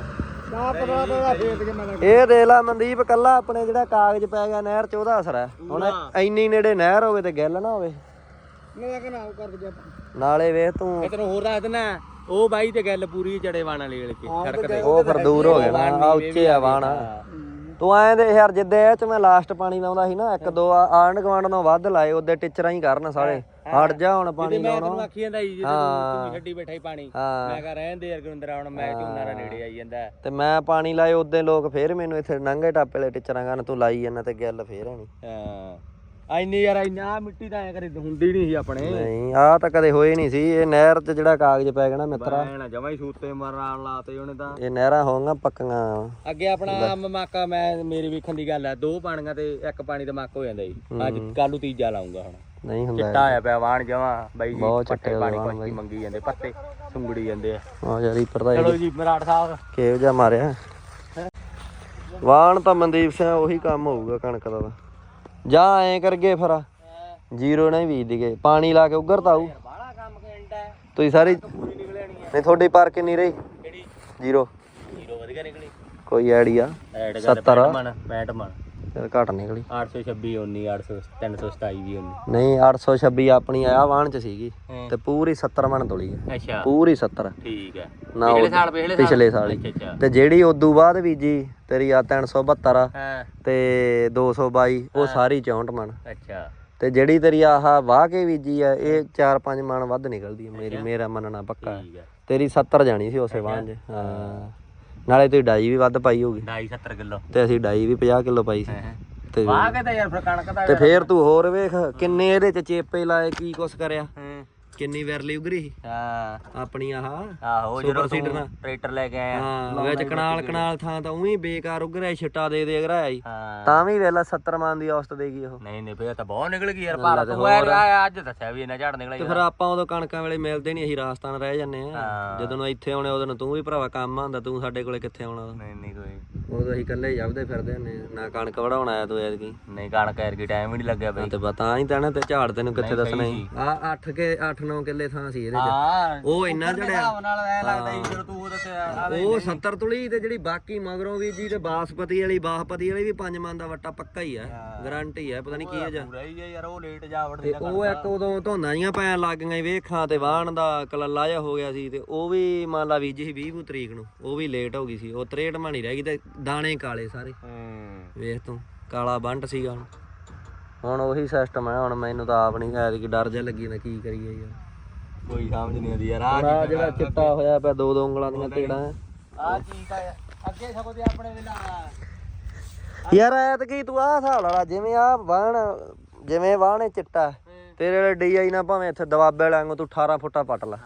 ਪਤਾ ਕੇ ਮੈਂ ਇਹ ਦੇ ਲਾ ਮਨਦੀਪ ਕੱਲਾ ਆਪਣੇ ਜਿਹੜਾ ਕਾਗਜ਼ ਪੈ ਗਿਆ ਨਹਿਰ ਚ ਉਹਦਾ ਅਸਰ ਹੈ। ਹੁਣ ਇੰਨੀ ਨੇੜੇ ਨਹਿਰ ਹੋਵੇ ਤੇ ਗੱਲ ਨਾ ਹੋਵੇ। ਮੈਂ ਕਹਿੰਦਾ ਉਹ ਕਰ ਗਿਆ ਨਾਲੇ ਵੇਖ ਤੂੰ ਤੈਨੂੰ ਹੋਰ ਦੱਸ ਦਿੰਦਾ ਉਹ ਬਾਈ ਤੇ ਗੱਲ ਪੂਰੀ ਚੜੇ ਵਾਣ ਵਾਲੀ ਵਾਲੇ ਕੇ ਸੜਕ ਤੇ। ਉਹ ਫਿਰ ਦੂਰ ਹੋ ਗਿਆ ਨਾ ਆ ਉੱਚੇ ਆ ਵਾਣਾ। ਤੂੰ ਐਂ ਦੇ ਯਾਰ ਜਿੱਦੇ ਇਹ ਚ ਮੈਂ ਲਾਸਟ ਪਾਣੀ ਲਾਉਂਦਾ ਸੀ ਨਾ ਇੱਕ ਦੋ ਆਂਡ ਗਵਾਂਡ ਨੂੰ ਵੱਧ ਲਾਏ ਉਹਦੇ ਟਿਚਰਾਂ ਹੀ ਕਰਨ ਸਾਰੇ ਹਟ ਜਾ ਹੁਣ ਪਾਣੀ ਮੈਂ ਲਾਉਣਾ। ਤੈਨੂੰ ਆਖੀ ਜਾਂਦਾ ਸੀ ਜਦੋਂ ਤੂੰ ਛੱਡੀ ਬੈਠਾ ਹੀ ਪਾਣੀ। ਮੈਂ ਕਹ ਰਹਿਣ ਦੇ ਯਾਰ ਗੁਰਿੰਦਰ ਹੁਣ ਮੈਂ ਝੂਨਾਰਾ ਨੇੜੇ ਆਈ ਜਾਂਦਾ? ਤੇ ਮੈਂ ਪਾਣੀ ਲਾਏ ਉਦੋਂ ਲੋਕ ਫੇਰ ਮੈਨੂੰ ਇੱਥੇ ਨੰਗੇ ਟਾਪੇ ਵਾਲੇ ਟਿਚਰਾਂ ਕਰਨ ਤੂੰ ਲਾਈ ਜਾਂਦਾ ਤੇ ਗੱਲ ਫੇਰ ਹੋਣੀ। ਹਾਂ। ਐਨੀ ਯਾਰ ਇੰਨਾ ਮਿੱਟੀ ਤਾਂ ਐ ਕਰੇ ਹੁੰਦੀ ਨਹੀਂ ਸੀ ਆਪਣੇ। ਨਹੀਂ ਆ ਤਾਂ ਕਦੇ ਹੋਏ ਨਹੀਂ ਸੀ। ਇਹ ਨਹਿਰ 'ਚ ਜਿਹੜਾ ਕਾਗਜ਼ ਪੈ ਗਿਆ ਨਾ ਮਿੱਤਰਾ। ਐ ਨਾ ਜਮਾ ਹੀ ਸੂਤੇ ਮਾਰਨ ਲਾਤੇ ਉਹਨੇ ਤਾਂ। ਇਹ ਨਹਿਰਾਂ ਹੋਣਗੀਆਂ ਪੱਕੀਆਂ। ਅੱਗੇ ਆਪਣਾ ਆਮ ਮਾਕਾ ਮੈਂ ਮੇਰੀ ਵੇਖਣ ਦੀ ਗੱਲ ਆ ਦੋ ਪਾਣੀਆਂ ਤੇ ਇੱਕ ਪਾਣੀ ਦਾ ਮੱਕ ਹੋ ਜਾਂਦਾ ਜੀ। ਅੱਜ ਕੱਲ ਤੀਜਾ ਲਾਉਂਗਾ ਹੁਣ। ਨਹੀਂ ਹੁੰਦਾ ਚਿੱਟਾ ਆਇਆ ਪਿਆ ਵਾਣ ਜਮਾ ਬਾਈ ਜੀ ਬਹੁਤ ਚਿੱਟੇ ਪਾਣੀ ਕੁਛ ਮੰਗੀ ਜਾਂਦੇ ਪੱਤੇ ਸੁੰਗੜੀ ਜਾਂਦੇ ਆ। ਆ ਯਾਰੀ ਪਰਦਾ ਚਲੋ ਜੀ ਮਰਾੜ ਸਾਹਿਬ। ਕੇਵ ਜਾ ਮਾਰਿਆ? ਵਾਣ ਤਾਂ ਮਨਦੀਪ ਸਿੰਘ ਉਹੀ ਕੰਮ ਹੋਊਗਾ ਕਣਕ ਦਾ ਤਾਂ। ਜਾਂ ਐਂ ਕਰਗੇ ਫਿਰ ਜੀਰੋ ਨਹੀਂ ਬੀਜ ਦੀਗੇ ਪਾਣੀ ਲਾ ਕੇ ਉੱਗਰ ਤਾਂ ਆਊ। ਬਾਹਲਾ ਕੰਮ ਘੰਟਾ ਤੁਸੀਂ ਸਾਰੀ ਪੂਰੀ ਨਿਕਲਣੀ ਆ ਨਹੀਂ ਤੁਹਾਡੀ ਪਾਰ ਕਿੰਨੀ ਰਹੀ? ਕਿਹੜੀ? ਜੀਰੋ। ਜ਼ੀਰੋ ਵਧੀਆ ਨਿਕਲੀ। ਕੋਈ ਆਈਡੀਆ ਐਡ 70 ਮਨ 65 ਮਨ ਫਿਰ ਘਟ ਨਿਕਲੀ। 826 19 800 327 ਵੀ 19 ਨਹੀਂ 826 ਆਪਣੀ ਆਇਆ ਵਾਣ ਚ ਸੀਗੀ ਹਾਂ। ਤੇ ਪੂਰੀ 70 ਮਣ ਤੁਲੀ ਹੈ ਅੱਛਾ। ਪੂਰੀ 70 ਠੀਕ ਹੈ ਨਾ ਪਿਛਲੇ ਉਹ- ਸਾਲ ਪਿਛਲੇ ਸਾਲ ਪਿਛਲੇ ਸਾਲ। ਹੀ। ਅੱਛਾ ਅੱਛਾ। ਤੇ ਜਿਹੜੀ ਉਦੋਂ ਬਾਅਦ ਬੀਜੀ ਤੇਰੀ ਆ 372 ਹਾਂ। ਤੇ 222 ਉਹ ਸਾਰੀ 64 ਮਣ ਅੱਛਾ। ਤੇ ਜਿਹੜੀ ਤੇਰੀ ਆਹ ਵਾਹ ਕੇ ਬੀਜੀ ਆ ਇਹ 4-5 ਮਣ ਵੱਧ ਨਿਕਲਦੀ ਹੈ ਮੇਰੀ ਮੇਰਾ ਮੰਨਣਾ ਪੱਕਾ। ਤੇਰੀ 70 ਜਾਣੀ ਸੀ ਉਸੇ ਵਾਂ 'ਚ। ਹਾਂ। ਨਾਲੇ ਤੂੰ ਡਾਈ ਵੀ ਵੱਧ ਪਾਈ ਹੋਗੀ 2.5 70 ਕਿਲੋ। ਤੇ ਅਸੀਂ ਡਾਈ ਵੀ 50 ਕਿਲੋ ਪਾਈ ਸੀ। ਤੇ ਵਾਹ ਕੇ ਤਾਂ ਯਾਰ ਫਿਰ ਕਣਕ ਦਾ ਤੇ ਫੇਰ ਤੂੰ ਹੋਰ ਵੇਖ ਕਿੰਨੇ ਇਹਦੇ ਚ ਚੇਪੇ ਲਾਏ ਕੀ ਕੁਛ ਕਰਿਆ। ਕਿੰਨੀ ਵੈਰਲੀ ਉਗਰੀ ਸੀ? ਹਾਂ। ਆਪਣੀ ਆਹ ਆਹੋ ਜਦੋਂ ਸੀਡਰ ਤੂੰ ਨਾਲ। ਟਰੈਕਟਰ ਲੈ ਕੇ ਆਇਆ ਹਾਂ ਵਿੱਚ ਕਨਾਲ ਕਨਾਲ ਥਾਂ ਤਾਂ ਉਹੀ ਬੇਕਾਰ ਉਗਰਿਆ ਛਿੱਟਾ ਦੇ ਦੇ ਅਗਰਾਇਆ ਸੀ। ਹਾਂ। ਤਾਂ ਵੀ ਵੇਲਾ 70 ਮਨ ਦੀ ਔਸਤ ਦੇ ਗਈ ਉਹ। ਨਹੀਂ ਨਹੀਂ ਫੇਰ ਤਾਂ ਬਹੁਤ ਨਿਕਲ ਗਈ ਯਾਰ ਪਰ ਤੂੰ ਐ ਅੱਜ ਦੱਸਿਆ ਵੀ ਇਹਨਾਂ ਝੜ ਤੇ ਨਿਕਲੇ ਫਿਰ ਆਪਾਂ ਉਦੋਂ ਕਣਕਾਂ ਵੇਲੇ ਮਿਲਦੇ ਨਹੀਂ ਅਸੀਂ ਰਾਜਸਥਾਨ ਰਹਿ ਜੰਨੇ ਆ ਹਾਂ। ਜਦੋਂ ਇੱਥੇ ਆਉਣੇ ਉਦੋਂ ਤੂੰ ਵੀ ਭਰਾਵਾ ਕੰਮ ਆਂਦਾ ਤੂੰ ਸਾਡੇ ਕੋਲੇ ਕਿੱਥੇ ਆਉਣਾ? ਨਹੀਂ ਨਹੀਂ ਕੋਈ। ਉਦੋਂ ਅਸੀਂ ਇਕੱਲੇ ਜਾਵਦੇ ਫਿਰਦੇ ਹੁੰਨੇ ਆ ਨਾ ਕਣਕ ਵੜਾਉਣ ਆਇਆ ਤੂੰ ਐਤਕੀ। ਨਹੀਂ ਕਣਕ ਐਰ ਕੀ ਟਾਈਮ ਹੀ ਨਹੀਂ ਲੱਗਿਆ ਬਈ। ਤੇ ਪਤਾ ਹੀ ਤਾਂ ਨਾ ਤੇ ਝਾੜ ਤੈਨੂੰ ਕਿੱਥੇ ਦੱਸਣਾ ਸੀ। ਆ 8 ਕੇ 8 9 ਕਿੱਲੇ ਥਾਂ ਸੀ ਇਹਦੇ ਚ। ਹਾਂ। ਉਹ ਇੰਨਾ ਉੱਪਰ ਦੇ ਝੜਿਆ। ਹਿਸਾਬ ਨਾਲ ਐ ਲੱਗਦਾ ਸੀ ਜਦੋਂ ਤੂੰ ਦੱਸਿਆ ਆਵੇ ਉਹ 70 ਤੁਲੀ ਤੇ ਜਿਹੜੀ ਬਾਕੀ ਮਗਰੋਂ ਵੀ ਜੀ ਤੇ ਬਾਸਪਤੀ ਵਾਲੀ ਬਾਸਪਤੀ ਵਾਲੀ ਵੀ ਪੰਜ ਮਨ ਦਾ ਵੱਟਾ ਪੱਕਾ ਹੀ ਆ। ਗਾਰੰਟੀ ਆ ਪਤਾ ਨਹੀਂ ਕੀ ਆ ਜਾਂ। ਪੂਰਾ ਹੀ ਆ ਯਾਰ ਉਹ ਲੇਟ ਜਾ ਤੇ ਵੜਦੇ ਉਹ ਇੱਕ ਉਦੋਂ ਧੋਂਦਾ ਜੀਆਂ ਪੈਣ ਲੱਗ ਗਈਆਂ ਵੇਖਾਂ ਤੇ ਵਾਹਣ ਦਾ ਕਲੱਲਾ ਜਿਹਾ ਹੋ ਗਿਆ ਸੀ ਤੇ ਉਹ ਵੀ ਮੰਨ ਲਾ ਬੀਜੀ ਸੀ 20 ਕੁ ਤਰੀਕ ਨੂੰ ਉਹ ਵੀ ਲੇਟ ਹੋ ਗਈ ਸੀ ਉਹ 63 ਮਾਣੀ ਰਹਿ ਗਈ ਤੇ ਦਾਣੇ ਕਾਲੇ ਸਾਰੇ। ਹੂੰ। ਵੇਖ ਤੂੰ ਕਾਲਾ ਬੰਟ ਸੀਗਾ ਹੁਣ। ਹੁਣ ਉਹੀ ਸਿਸਟਮ ਹੈ ਹੁਣ ਮੈਨੂੰ ਤਾਂ ਆਪ ਨਹੀਂ ਐਤਕੀ ਡਰ ਜਿਹਾ ਲੱਗੀ ਨਾ ਕੀ ਕਰੀਏ ਯਾਰ। ਕੋਈ ਸਮਝ ਨਹੀਂ ਆਉਂਦੀ ਯਾਰ ਆਹ ਜਿਹੜਾ ਚਿੱਟਾ ਹੋਇਆ ਪਿਆ ਦੋ ਦੋ ਉਂਗਲਾਂ ਦੀਆਂ ਤੇੜਾਂ। ਆ ਚੀਜ਼ ਆ ਅੱਗੇ ਸਗੋਂ ਤੇ ਆਪਣੇ ਵੇਲਾ। ਯਾਰ ਐਤਕੀ ਤੂੰ ਆਹ ਹਿਸਾਬ ਲਾ ਲਾ ਜਿਵੇਂ ਆ ਵਾਹਣ ਜਿਵੇਂ ਇਹ ਚਿੱਟਾ ਤੇਰੇ ਵਾਲੇ ਡੀਆਈ ਨਾ ਭਾਵੇਂ ਇੱਥੇ ਦਬਾਬੇ ਵਾਂਗੂ ਤੂੰ 18 ਫੁੱਟਾ ਪੱਟ ਲਾ।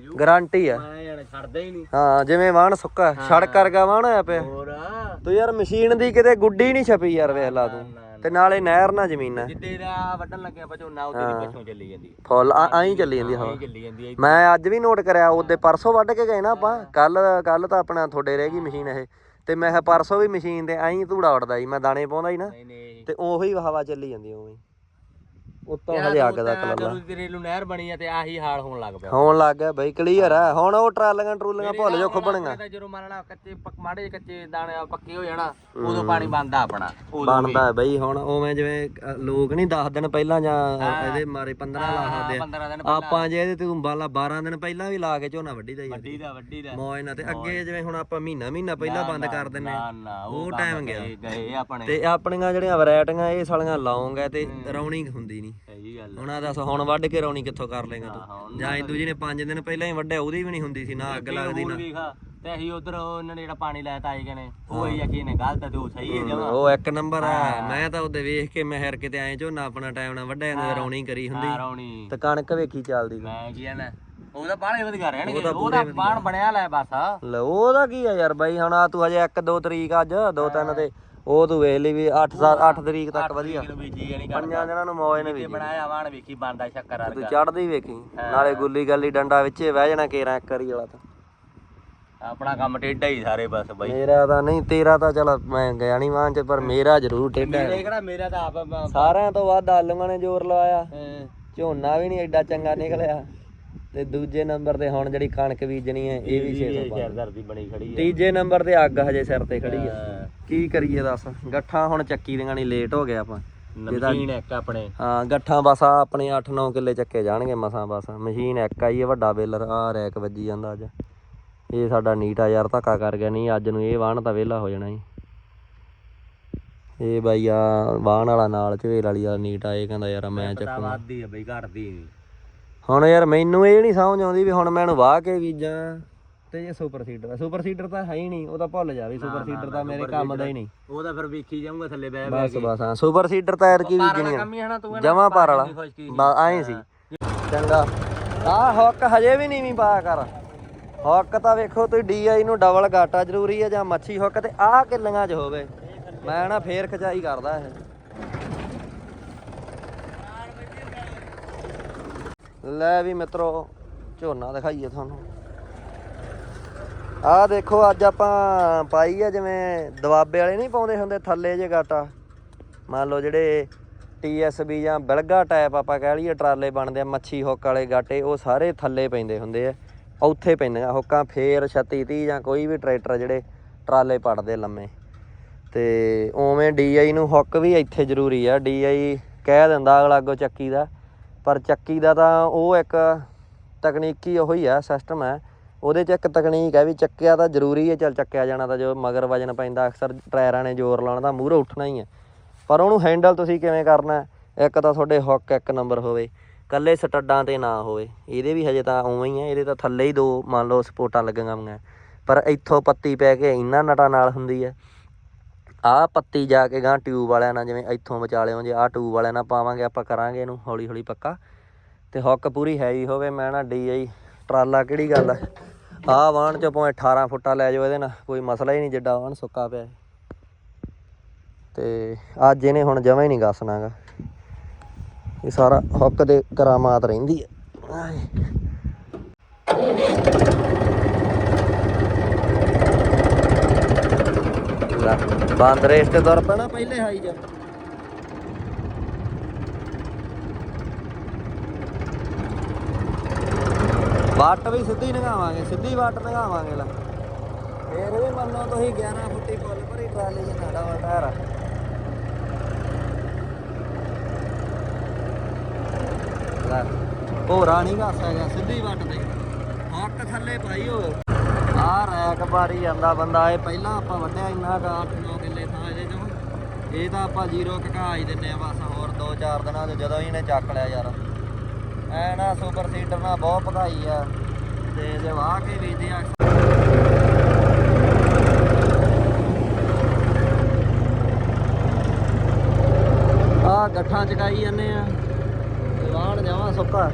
ਜੂ ਗਾਰੰਟੀ ਆ। ਮੈਂ ਯਾਰ ਛੱਡਦਾ ਹੀ ਨਹੀਂ। ਹਾਂ ਜਿਵੇਂ ਵਾਹਣ ਸੁੱਕਾ ਸੜਕ ਕਰਗਾ ਵਾਹਣ ਹੋਇਆ ਪਿਆ। ਹੋਰ। ਤੂੰ ਯਾਰ ਮਸ਼ੀਨ ਦੀ ਕਿਤੇ ਗੁੱਡੀ ਨਹੀਂ ਛਪੀ ਯਾਰ ਵੇਖ ਲਾ ਤੂੰ। ਤੇ ਨਾਲੇ ਨਹਿਰ ਨਾ ਜ਼ਮੀਨਾਂ। ਜਿੱਦੇ ਦਾ ਵੱਢਣ ਲੱਗਿਆ ਬਚੋਨਾ ਉਹਦੇ ਦੀ ਪਿੱਛੋਂ ਚੱਲੀ ਜਾਂਦੀ ਫੁੱਲ ਆਈ ਚੱਲੀ ਜਾਂਦੀ ਹਵਾ ਮੈਂ ਅੱਜ ਵੀ ਨੋਟ ਕਰਿਆ ਉਹਦੇ ਪਰਸੋਂ ਵੱਢ ਕੇ ਗਏ ਨਾ ਆਪਾਂ। ਕੱਲ ਕੱਲ ਤਾਂ ਆਪਣਾ ਤੁਹਾਡੇ ਰਹਿ ਗਈ ਮਸ਼ੀਨ ਇਹ। ਤੇ ਮੈਂ ਪਰਸੋਂ ਵੀ ਮਸ਼ੀਨ ਤੇ ਐਂ ਧੂੜਾ ਉੱਡਦਾ ਸੀ ਮੈਂ ਦਾਣੇ ਪਾਉਂਦਾ ਸੀ ਨਾ। ਤੇ ਉਹੀ ਹਵਾ ਚੱਲੀ ਜਾਂਦੀ ਉਵੇਂ। ਉੱਤੋਂ ਹਜੇ ਅੱਗ ਦਾ ਕਲੱਲਾ। ਜਦੋਂ ਤੇਰੇ ਨੂੰ ਨਹਿਰ ਬਣੀ ਆ ਤੇ ਆਹੀ ਹਾਲ ਹੋਣ ਲੱਗ ਪਿਆ। ਹੋਣ ਲੱਗ ਗਿਆ ਬਈ ਕਲੀਅਰ ਆ। ਹੁਣ ਉਹ ਟਰਾਲੀਆਂ ਟਰੂਲੀਆਂ ਭੁੱਲ ਜੋ ਖੁੱਬਣੀਆਂ। ਜਦੋਂ ਮੰਨ ਲਾ ਕੱਚੇ ਪੱਕ ਮਾੜੇ ਕੱਚੇ ਦਾਣੇ ਪੱਕੇ ਹੋ ਜਾਣਾ ਉਦੋਂ ਪਾਣੀ ਬੰਦਾ ਆਪਣਾ ਬਣਦਾ ਬਈ ਹੁਣ ਉਵੇਂ ਜਿਵੇਂ ਲੋਕ ਨਹੀਂ 10 ਦਿਨ ਪਹਿਲਾਂ ਜਾਂ ਇਹਦੇ ਮਾਰੇ 15 ਲਾ ਸਕਦੇ 15 ਦਿਨ ਆ ਆਪਾਂ ਜੇ ਇਹਦੇ ਤੇ ਉਂਬਾਲਾ 12 ਦਿਨ ਪਹਿਲਾਂ ਵੀ ਲਾ ਕੇ ਝੋਨਾ ਵੱਢੀਦਾ ਯਾਰ ਵੱਡੀ ਦਾ ਵੱਡੀ ਦਾ। ਮੌਜ ਨਾਲ ਤੇ ਅੱਗੇ ਜਿਵੇਂ ਹੁਣ ਆਪਾਂ ਮਹੀਨਾ ਮਹੀਨਾ ਪਹਿਲਾਂ ਬੰਦ ਕਰ ਦਿੰਨੇ ਉਹ ਟਾਈਮ ਗਿਆ। ਤੇ ਆਪਣੀਆਂ ਜਿਹੜੀਆਂ ਵੈਰਾਈਟੀਆਂ ਇਹ ਸਾਲੀਆਂ ਲੌਂਗ ਐ ਤੇ ਰੌਣੀ ਹੁੰਦੀ ਨਹੀਂ। ਸਹੀ ਗੱਲ ਹੁਣ ਆ ਦੱਸ ਹੁਣ ਵੱਢ ਕੇ ਰੌਣੀ ਕਿੱਥੋਂ ਕਰ ਲੇਗਾ ਤੂੰ? ਜਾਂ ਇਦੂ ਜੀ ਨੇ 5 ਦਿਨ ਪਹਿਲਾਂ ਹੀ ਵੱਢਿਆ ਉਹਦੀ ਵੀ ਨਹੀਂ ਹੁੰਦੀ ਸੀ ਨਾ ਅੱਗ ਲੱਗਦੀ ਨਾ। ਵੇਖਾ ਤੇ ਅਸੀਂ ਉਧਰ ਉਹਨਾਂ ਨੇ ਜਿਹੜਾ ਪਾਣੀ ਲਾਇਆ ਤਾਂ ਆਏ ਗਏ ਨੇ ਉਹ ਹੀ ਆ ਕਿ ਇਹਨੇ ਗਲਤ ਆ ਤੇ ਉਹ ਸਹੀ ਹੈ ਜਮਾ। ਉਹ ਇੱਕ ਨੰਬਰ ਆ। ਮੈਂ ਤਾਂ ਉਹਦੇ ਵੇਖ ਕੇ ਮਹਿਰ ਕਿਤੇ ਐਂ ਝੋਨਾ ਆਪਣਾ ਟਾਈਮ ਨਾਲ ਵੱਢਿਆ ਜਾਂਦਾ ਰੌਣੀ ਕਰੀ ਹੁੰਦੀ। ਤੇ ਕਣਕ ਵੇਖੀ ਚੱਲਦੀ। ਮੈਂ ਕੀ ਆ ਨਾ ਉਹਦਾ ਬਾਹਲੇ ਵਧੀਆ ਰਹਿਣਗੇ ਉਹਦਾ ਬਾਣ ਬਣਿਆ ਲੈ ਬਸ। ਲੈ ਉਹਦਾ ਕੀ ਆ ਯਾਰ ਬਾਈ ਹੁਣ ਆ ਤੂੰ ਹਜੇ 1 2 ਤਰੀਕ ਅੱਜ 2 3 ਤੇ ਉਹ ਤੂੰ ਵੇਖ ਲਈ ਵੀ 8 8 ਤਰੀਕ ਤੱਕ ਵਧੀਆ। ਪੰਜਾਂ ਦਿਨਾਂ ਨੂੰ ਮੌਜ ਨੇ ਤੇ ਵੀ ਬਣਾਇਆ ਵਾਣ ਵੇਖੀ ਬੰਦਾ ਸ਼ੱਕਰ ਤੂੰ ਵਰਗਾ। ਚੜਦੀ ਵੇਖੀ। ਨਾਲੇ ਗੁੱਲੀ ਗੱਲੀ ਡੰਡਾ ਵਿੱਚੇ ਬਹਿ ਜਾਣਾ ਕੇਰਾ ਇੱਕ ਵਾਰੀ ਵਾਲਾ ਤਾਂ। ਆਪਣਾ ਕੰਮ ਟੇਢਾ ਹੀ ਸਾਰੇ ਬਸ ਬਾਈ। ਮੇਰਾ ਤਾਂ ਨਹੀਂ ਤੇਰਾ ਤਾਂ ਚਲ ਮੈਂ ਗਿਆ ਨਹੀਂ ਮਾਂ ਚ ਪਰ ਮੇਰਾ ਜ਼ਰੂਰ ਟੇਢਾ ਹੈ। ਮੇਰੇ ਮੇਰਾ ਤਾਂ ਆਪ ਸਾਰਿਆਂ ਤੋਂ ਵੱਧ ਆਲੂਆਂ ਨੇ ਜ਼ੋਰ ਲਵਾਇਆ। ਝੋਨਾ ਵੀ ਨਹੀਂ ਐਡਾ ਚੰਗਾ ਨਿਕਲਿਆ। ਤੇ ਦੂਜੇ ਨੰਬਰ ਤੇ ਹੁਣ ਜਿਹੜੀ ਕਣਕ ਬੀਜਣੀ ਹੈ ਇਹ ਵੀ 600 ਪਾ ਸਿਰਦਰਦੀ ਬਣੀ ਖੜੀ ਹੈ। ਤੀਜੇ ਨੰਬਰ ਤੇ ਅੱਗ ਹਜੇ ਸਿਰ ਤੇ ਖੜੀ ਆ। ਅਹ ਕੀ ਕਰੀਏ ਦੱਸ? ਗੱਠਾਂ ਹੁਣ ਚੱਕੀ ਦੀਆਂ ਨਹੀਂ ਲੇਟ ਹੋ ਗਏ ਆਪਾਂ। ਨਮਕੀਨ ਇੱਕ ਆਪਣੇ। ਹਾਂ ਗੱਠਾਂ ਬਸ ਆ ਆਪਣੇ 8-9 ਕਿੱਲੇ ਚੱਕੇ ਜਾਣਗੇ ਮਸਾਂ ਬਸ। ਮਸ਼ੀਨ ਇੱਕ ਆਈ ਹੈ ਵੱਡਾ ਬੇਲਰ ਆ ਰੈਕ ਵੱਜੀ ਜਾਂਦਾ ਅੱਜ। ਇਹ ਸਾਡਾ ਨੀਟਾ ਯਾਰ ਧੱਕਾ ਕਰ ਗਿਆ ਨਹੀਂ ਅੱਜ ਨੂੰ ਇਹ ਵਾਹਣ ਤਾਂ ਵਿਹਲਾ ਹੋ ਜਾਣਾ ਸੀ ਇਹ ਬਾਈ ਆ ਵਾਹਣ ਵਾਲਾ ਨਾਲ ਝਵੇਲ ਵਾਲੀ ਆ ਨੀਟਾ ਇਹ ਕਹਿੰਦਾ ਯਾਰ ਮੈਂ ਚੱਕੂ ਵੱਧਦੀ ਹੈ ਬਈ ਘਟਦੀ ਨਹੀਂ ਹੁਣ ਯਾਰ ਮੈਨੂੰ ਇਹ ਨਹੀਂ ਸਮਝ ਆਉਂਦੀ ਵੀ ਹੁਣ ਮੈਂ ਇਹਨੂੰ ਵਾਹ ਕੇ ਬੀਜਾਂ ਤੇ ਇਹ ਸੁਪਰ ਸੀਡਰ ਸੁਪਰ ਸੀਡਰ ਤਾਂ ਹੈ ਹੀ ਨਹੀਂ ਉਹ ਤਾਂ ਭੁੱਲ ਜਾ ਵੀ ਸੁਪਰ ਸੀਡਰ ਤਾਂ ਮੇਰੇ ਕੰਮ ਦਾ ਹੀ ਨਹੀਂ। ਉਹਦਾ ਫਿਰ ਵੇਖੀ ਜਾਊਂਗਾ ਥੱਲੇ ਬਹਿ ਬਹਿ ਬਸ ਬਸ ਹਾਂ ਸੁਪਰ ਸੀਡਰ ਤਾਂ ਯਾਰ ਕੀ ਬੀਜਣੀ ਆ। ਤੂੰ ਜਮਾ ਪਰ ਵਾਲਾ। ਬਸ ਐਂ ਸੀ। ਚੰਗਾ। ਆ ਹੁੱਕ ਹਜੇ ਵੀ ਨਹੀਂ ਵੀ ਪਾਇਆ ਕਰ। ਹੁੱਕ ਤਾਂ ਵੇਖੋ ਤੁਸੀਂ ਡੀਆਈ ਨੂੰ ਡਬਲ ਗਾਟਾ ਜ਼ਰੂਰੀ ਹੈ ਜਾਂ ਮੱਛੀ ਹੁੱਕ ਤੇ ਆਹ ਕਿੱਲੀਆਂ 'ਚ ਹੋਵੇ। ਮੈਂ ਨਾ ਫੇਰ ਖਚਾਈ ਕਰਦਾ ਇਹ। ਲੈ ਵੀ ਮਿੱਤਰੋ, ਝੋਨਾ ਦਿਖਾਈਏ ਤੁਹਾਨੂੰ। ਆਹ ਦੇਖੋ, ਅੱਜ ਆਪਾਂ ਪਾਈ ਆ ਜਿਵੇਂ ਦਵਾਬੇ ਵਾਲੇ ਨਹੀਂ ਪਾਉਂਦੇ ਹੁੰਦੇ, ਥੱਲੇ ਜੇ ਗਾਟਾ। ਮੰਨ ਲਓ ਜਿਹੜੇ ਟੀਐਸਬੀ ਜਾਂ ਬਿਲਗਾ ਟਾਈਪ ਆਪਾਂ ਕਹਿ ਲਈਏ, ਟਰਾਲੇ ਬਣਦੇ ਆ, ਮੱਛੀ ਹੁੱਕ ਵਾਲੇ ਗਾਟੇ, ਉਹ ਸਾਰੇ ਥੱਲੇ ਪੈਂਦੇ ਹੁੰਦੇ ਆ। ਉੱਥੇ ਪੈਂਦੀਆਂ ਹੁੱਕਾਂ, ਫੇਰ 36 30 ਜਾਂ ਕੋਈ ਵੀ ਟਰੈਕਟਰ ਜਿਹੜੇ ਟਰਾਲੇ ਪੜਦੇ ਲੰਮੇ। ਤੇ ਉਵੇਂ ਡੀਆਈ ਨੂੰ ਹੁੱਕ ਵੀ ਇੱਥੇ ਜ਼ਰੂਰੀ ਆ। ਡੀਆਈ ਕਹਿ ਦਿੰਦਾ ਅਗਲਾ ਅੱਗੋਂ ਚੱਕੀ ਦਾ। ਪਰ ਚੱਕੀ ਦਾ ਤਾਂ ਉਹ ਇੱਕ ਤਕਨੀਕੀ ਉਹੀ ਆ ਸਿਸਟਮ ਹੈ। ਉਹਦੇ 'ਚ ਇੱਕ ਤਕਨੀਕ ਹੈ ਵੀ ਚੱਕਿਆ ਤਾਂ ਜ਼ਰੂਰੀ ਹੈ, ਚੱਲ ਚੱਕਿਆ ਜਾਣਾ ਤਾਂ ਜੋ ਮਗਰ ਵਜਨ ਪੈਂਦਾ, ਅਕਸਰ ਟਾਇਰਾਂ ਨੇ ਜ਼ੋਰ ਲਾਉਣ ਦਾ ਮੂਹਰੇ ਉੱਠਣਾ ਹੀ ਹੈ ਪਰ ਉਹਨੂੰ ਹੈਂਡਲ ਤੁਸੀਂ ਕਿਵੇਂ ਕਰਨਾ ਇੱਕ ਤਾਂ ਤੁਹਾਡੇ ਹੁੱਕ ਇੱਕ ਨੰਬਰ ਹੋਵੇ ਕੱਲੇ ਸਟੱਡਾਂ ਤੇ ਨਾ ਹੋਵੇ। ਇਹਦੇ ਵੀ ਹਜੇ ਤਾਂ ਉਵੇਂ ਹੀ ਹੈ ਇਹਦੇ ਤਾਂ ਥੱਲੇ ਹੀ ਦੋ, ਮੰਨ ਲਓ ਸਪੋਰਟਾਂ ਲੱਗੀਆਂ ਹੋਈਆਂ। ਪਰ ਇੱਥੋਂ ਪੱਤੀ ਪੈ ਕੇ ਇੰਨਾ ਨਟਾ ਨਾਲ ਹੁੰਦੀ ਹੈ ਆਹ ਪੱਤੀ ਜਾ ਕੇ ਗਾਂ ਟਿਊਬ ਵਾਲਿਆਂ ਨਾਲ, ਜਿਵੇਂ ਇੱਥੋਂ ਵਿਚਾਲਿਓ ਜੇ ਆਹ ਟਿਊਬ ਵਾਲਿਆਂ ਨਾਲ ਪਾਵਾਂਗੇ, ਆਪਾਂ ਕਰਾਂਗੇ ਇਹਨੂੰ ਹੌਲੀ ਹੌਲੀ ਪੱਕਾ। ਤੇ ਹੁੱਕ ਪੂਰੀ ਹੈਵੀ ਹੋਵੇ, ਮੈਂ ਨਾ ਡੀਆਈ ਟਰਾਲਾ ਕਿਹੜੀ ਗੱਲ ਆ? ਆਹ ਵਾਹਣ ਚੋਂ ਭਾਵੇਂ 18 ਫੁੱਟਾ ਲੈ ਜਾਓ ਇਹਦੇ ਨਾਲ, ਕੋਈ ਮਸਲਾ ਹੀ ਨਹੀਂ ਜਿੱਡਾ ਵਾਹਣ ਸੁੱਕਾ ਪਿਆ ਹੈ। ਤੇ ਅੱਜ ਇਹਨੇ ਹੁਣ ਜਮਾ ਹੀ ਨਹੀਂ ਗਸਣਾਗਾ। ਇਹ ਸਾਰਾ ਹੁੱਕ ਦੇ ਕਰਾਮਾਤ ਰਹਿੰਦੀ ਹੈ ਲੈ, ਬੰਦ ਰੇਸ ਤੇ ਤੁਰ ਪੈਣਾ ਪਹਿਲੇ ਹਾਈ ਜਾ ਵਾਟ ਵੀ ਸਿੱਧੀ ਨਗਾਵਾਂਗੇ ਸਿੱਧੀ ਵਾਟ ਨਗਾਵਾਂਗੇ ਲੈ। ਫੇਰ ਵੀ ਮੰਨੋ ਤੁਸੀਂ 11 ਫੁੱਟੀ ਫੁੱਲ ਭਰੀ ਟਰਾਲੀ ਚ ਸਾਡਾ ਵਾ ਟਾਇਰ। ਲੈ ਹੋਰਾ ਨਹੀਂ ਘਸ ਹੈਗਾ ਸਿੱਧੀ ਵੱਟ ਤੇ। ਹੱਕ ਥੱਲੇ ਪਾਈ ਹੋਵੇ। ਆ ਰੈਕ ਬਾਰੀ ਜਾਂਦਾ ਬੰਦਾ, ਇਹ ਪਹਿਲਾਂ ਆਪਾਂ ਵੱਢਿਆ ਇੰਨਾ ਕਾ 8-9 ਕਿੱਲੇ ਥਾਂ ਇਹਦੇ ਚੋਂ। ਇਹ ਤਾਂ ਆਪਾਂ ਜ਼ੀਰੋ ਘਕਾ ਹੀ ਦਿੰਨੇ ਆ ਬਸ, ਹੋਰ 2-4 ਦਿਨਾਂ 'ਚ ਜਦੋਂ ਇਹਨੇ ਚੱਕ ਲਿਆ ਯਾਰ। ਐ ਨਾ ਸੁਪਰ ਸੀਡਰ ਨਾਲ ਬਹੁਤ ਭਗਾਈ ਆ, ਤੇ ਜੇ ਵਾਹ ਕੇ ਵੇਚਦੇ ਆ। ਆ ਗੱਠਾਂ ਚਕਾਈ ਜਾਂਦੇ ਆ। ਸੁੱਕਾ ਵਾਹਣ ਜਾਵਾਂ ਸੁੱਕਾ।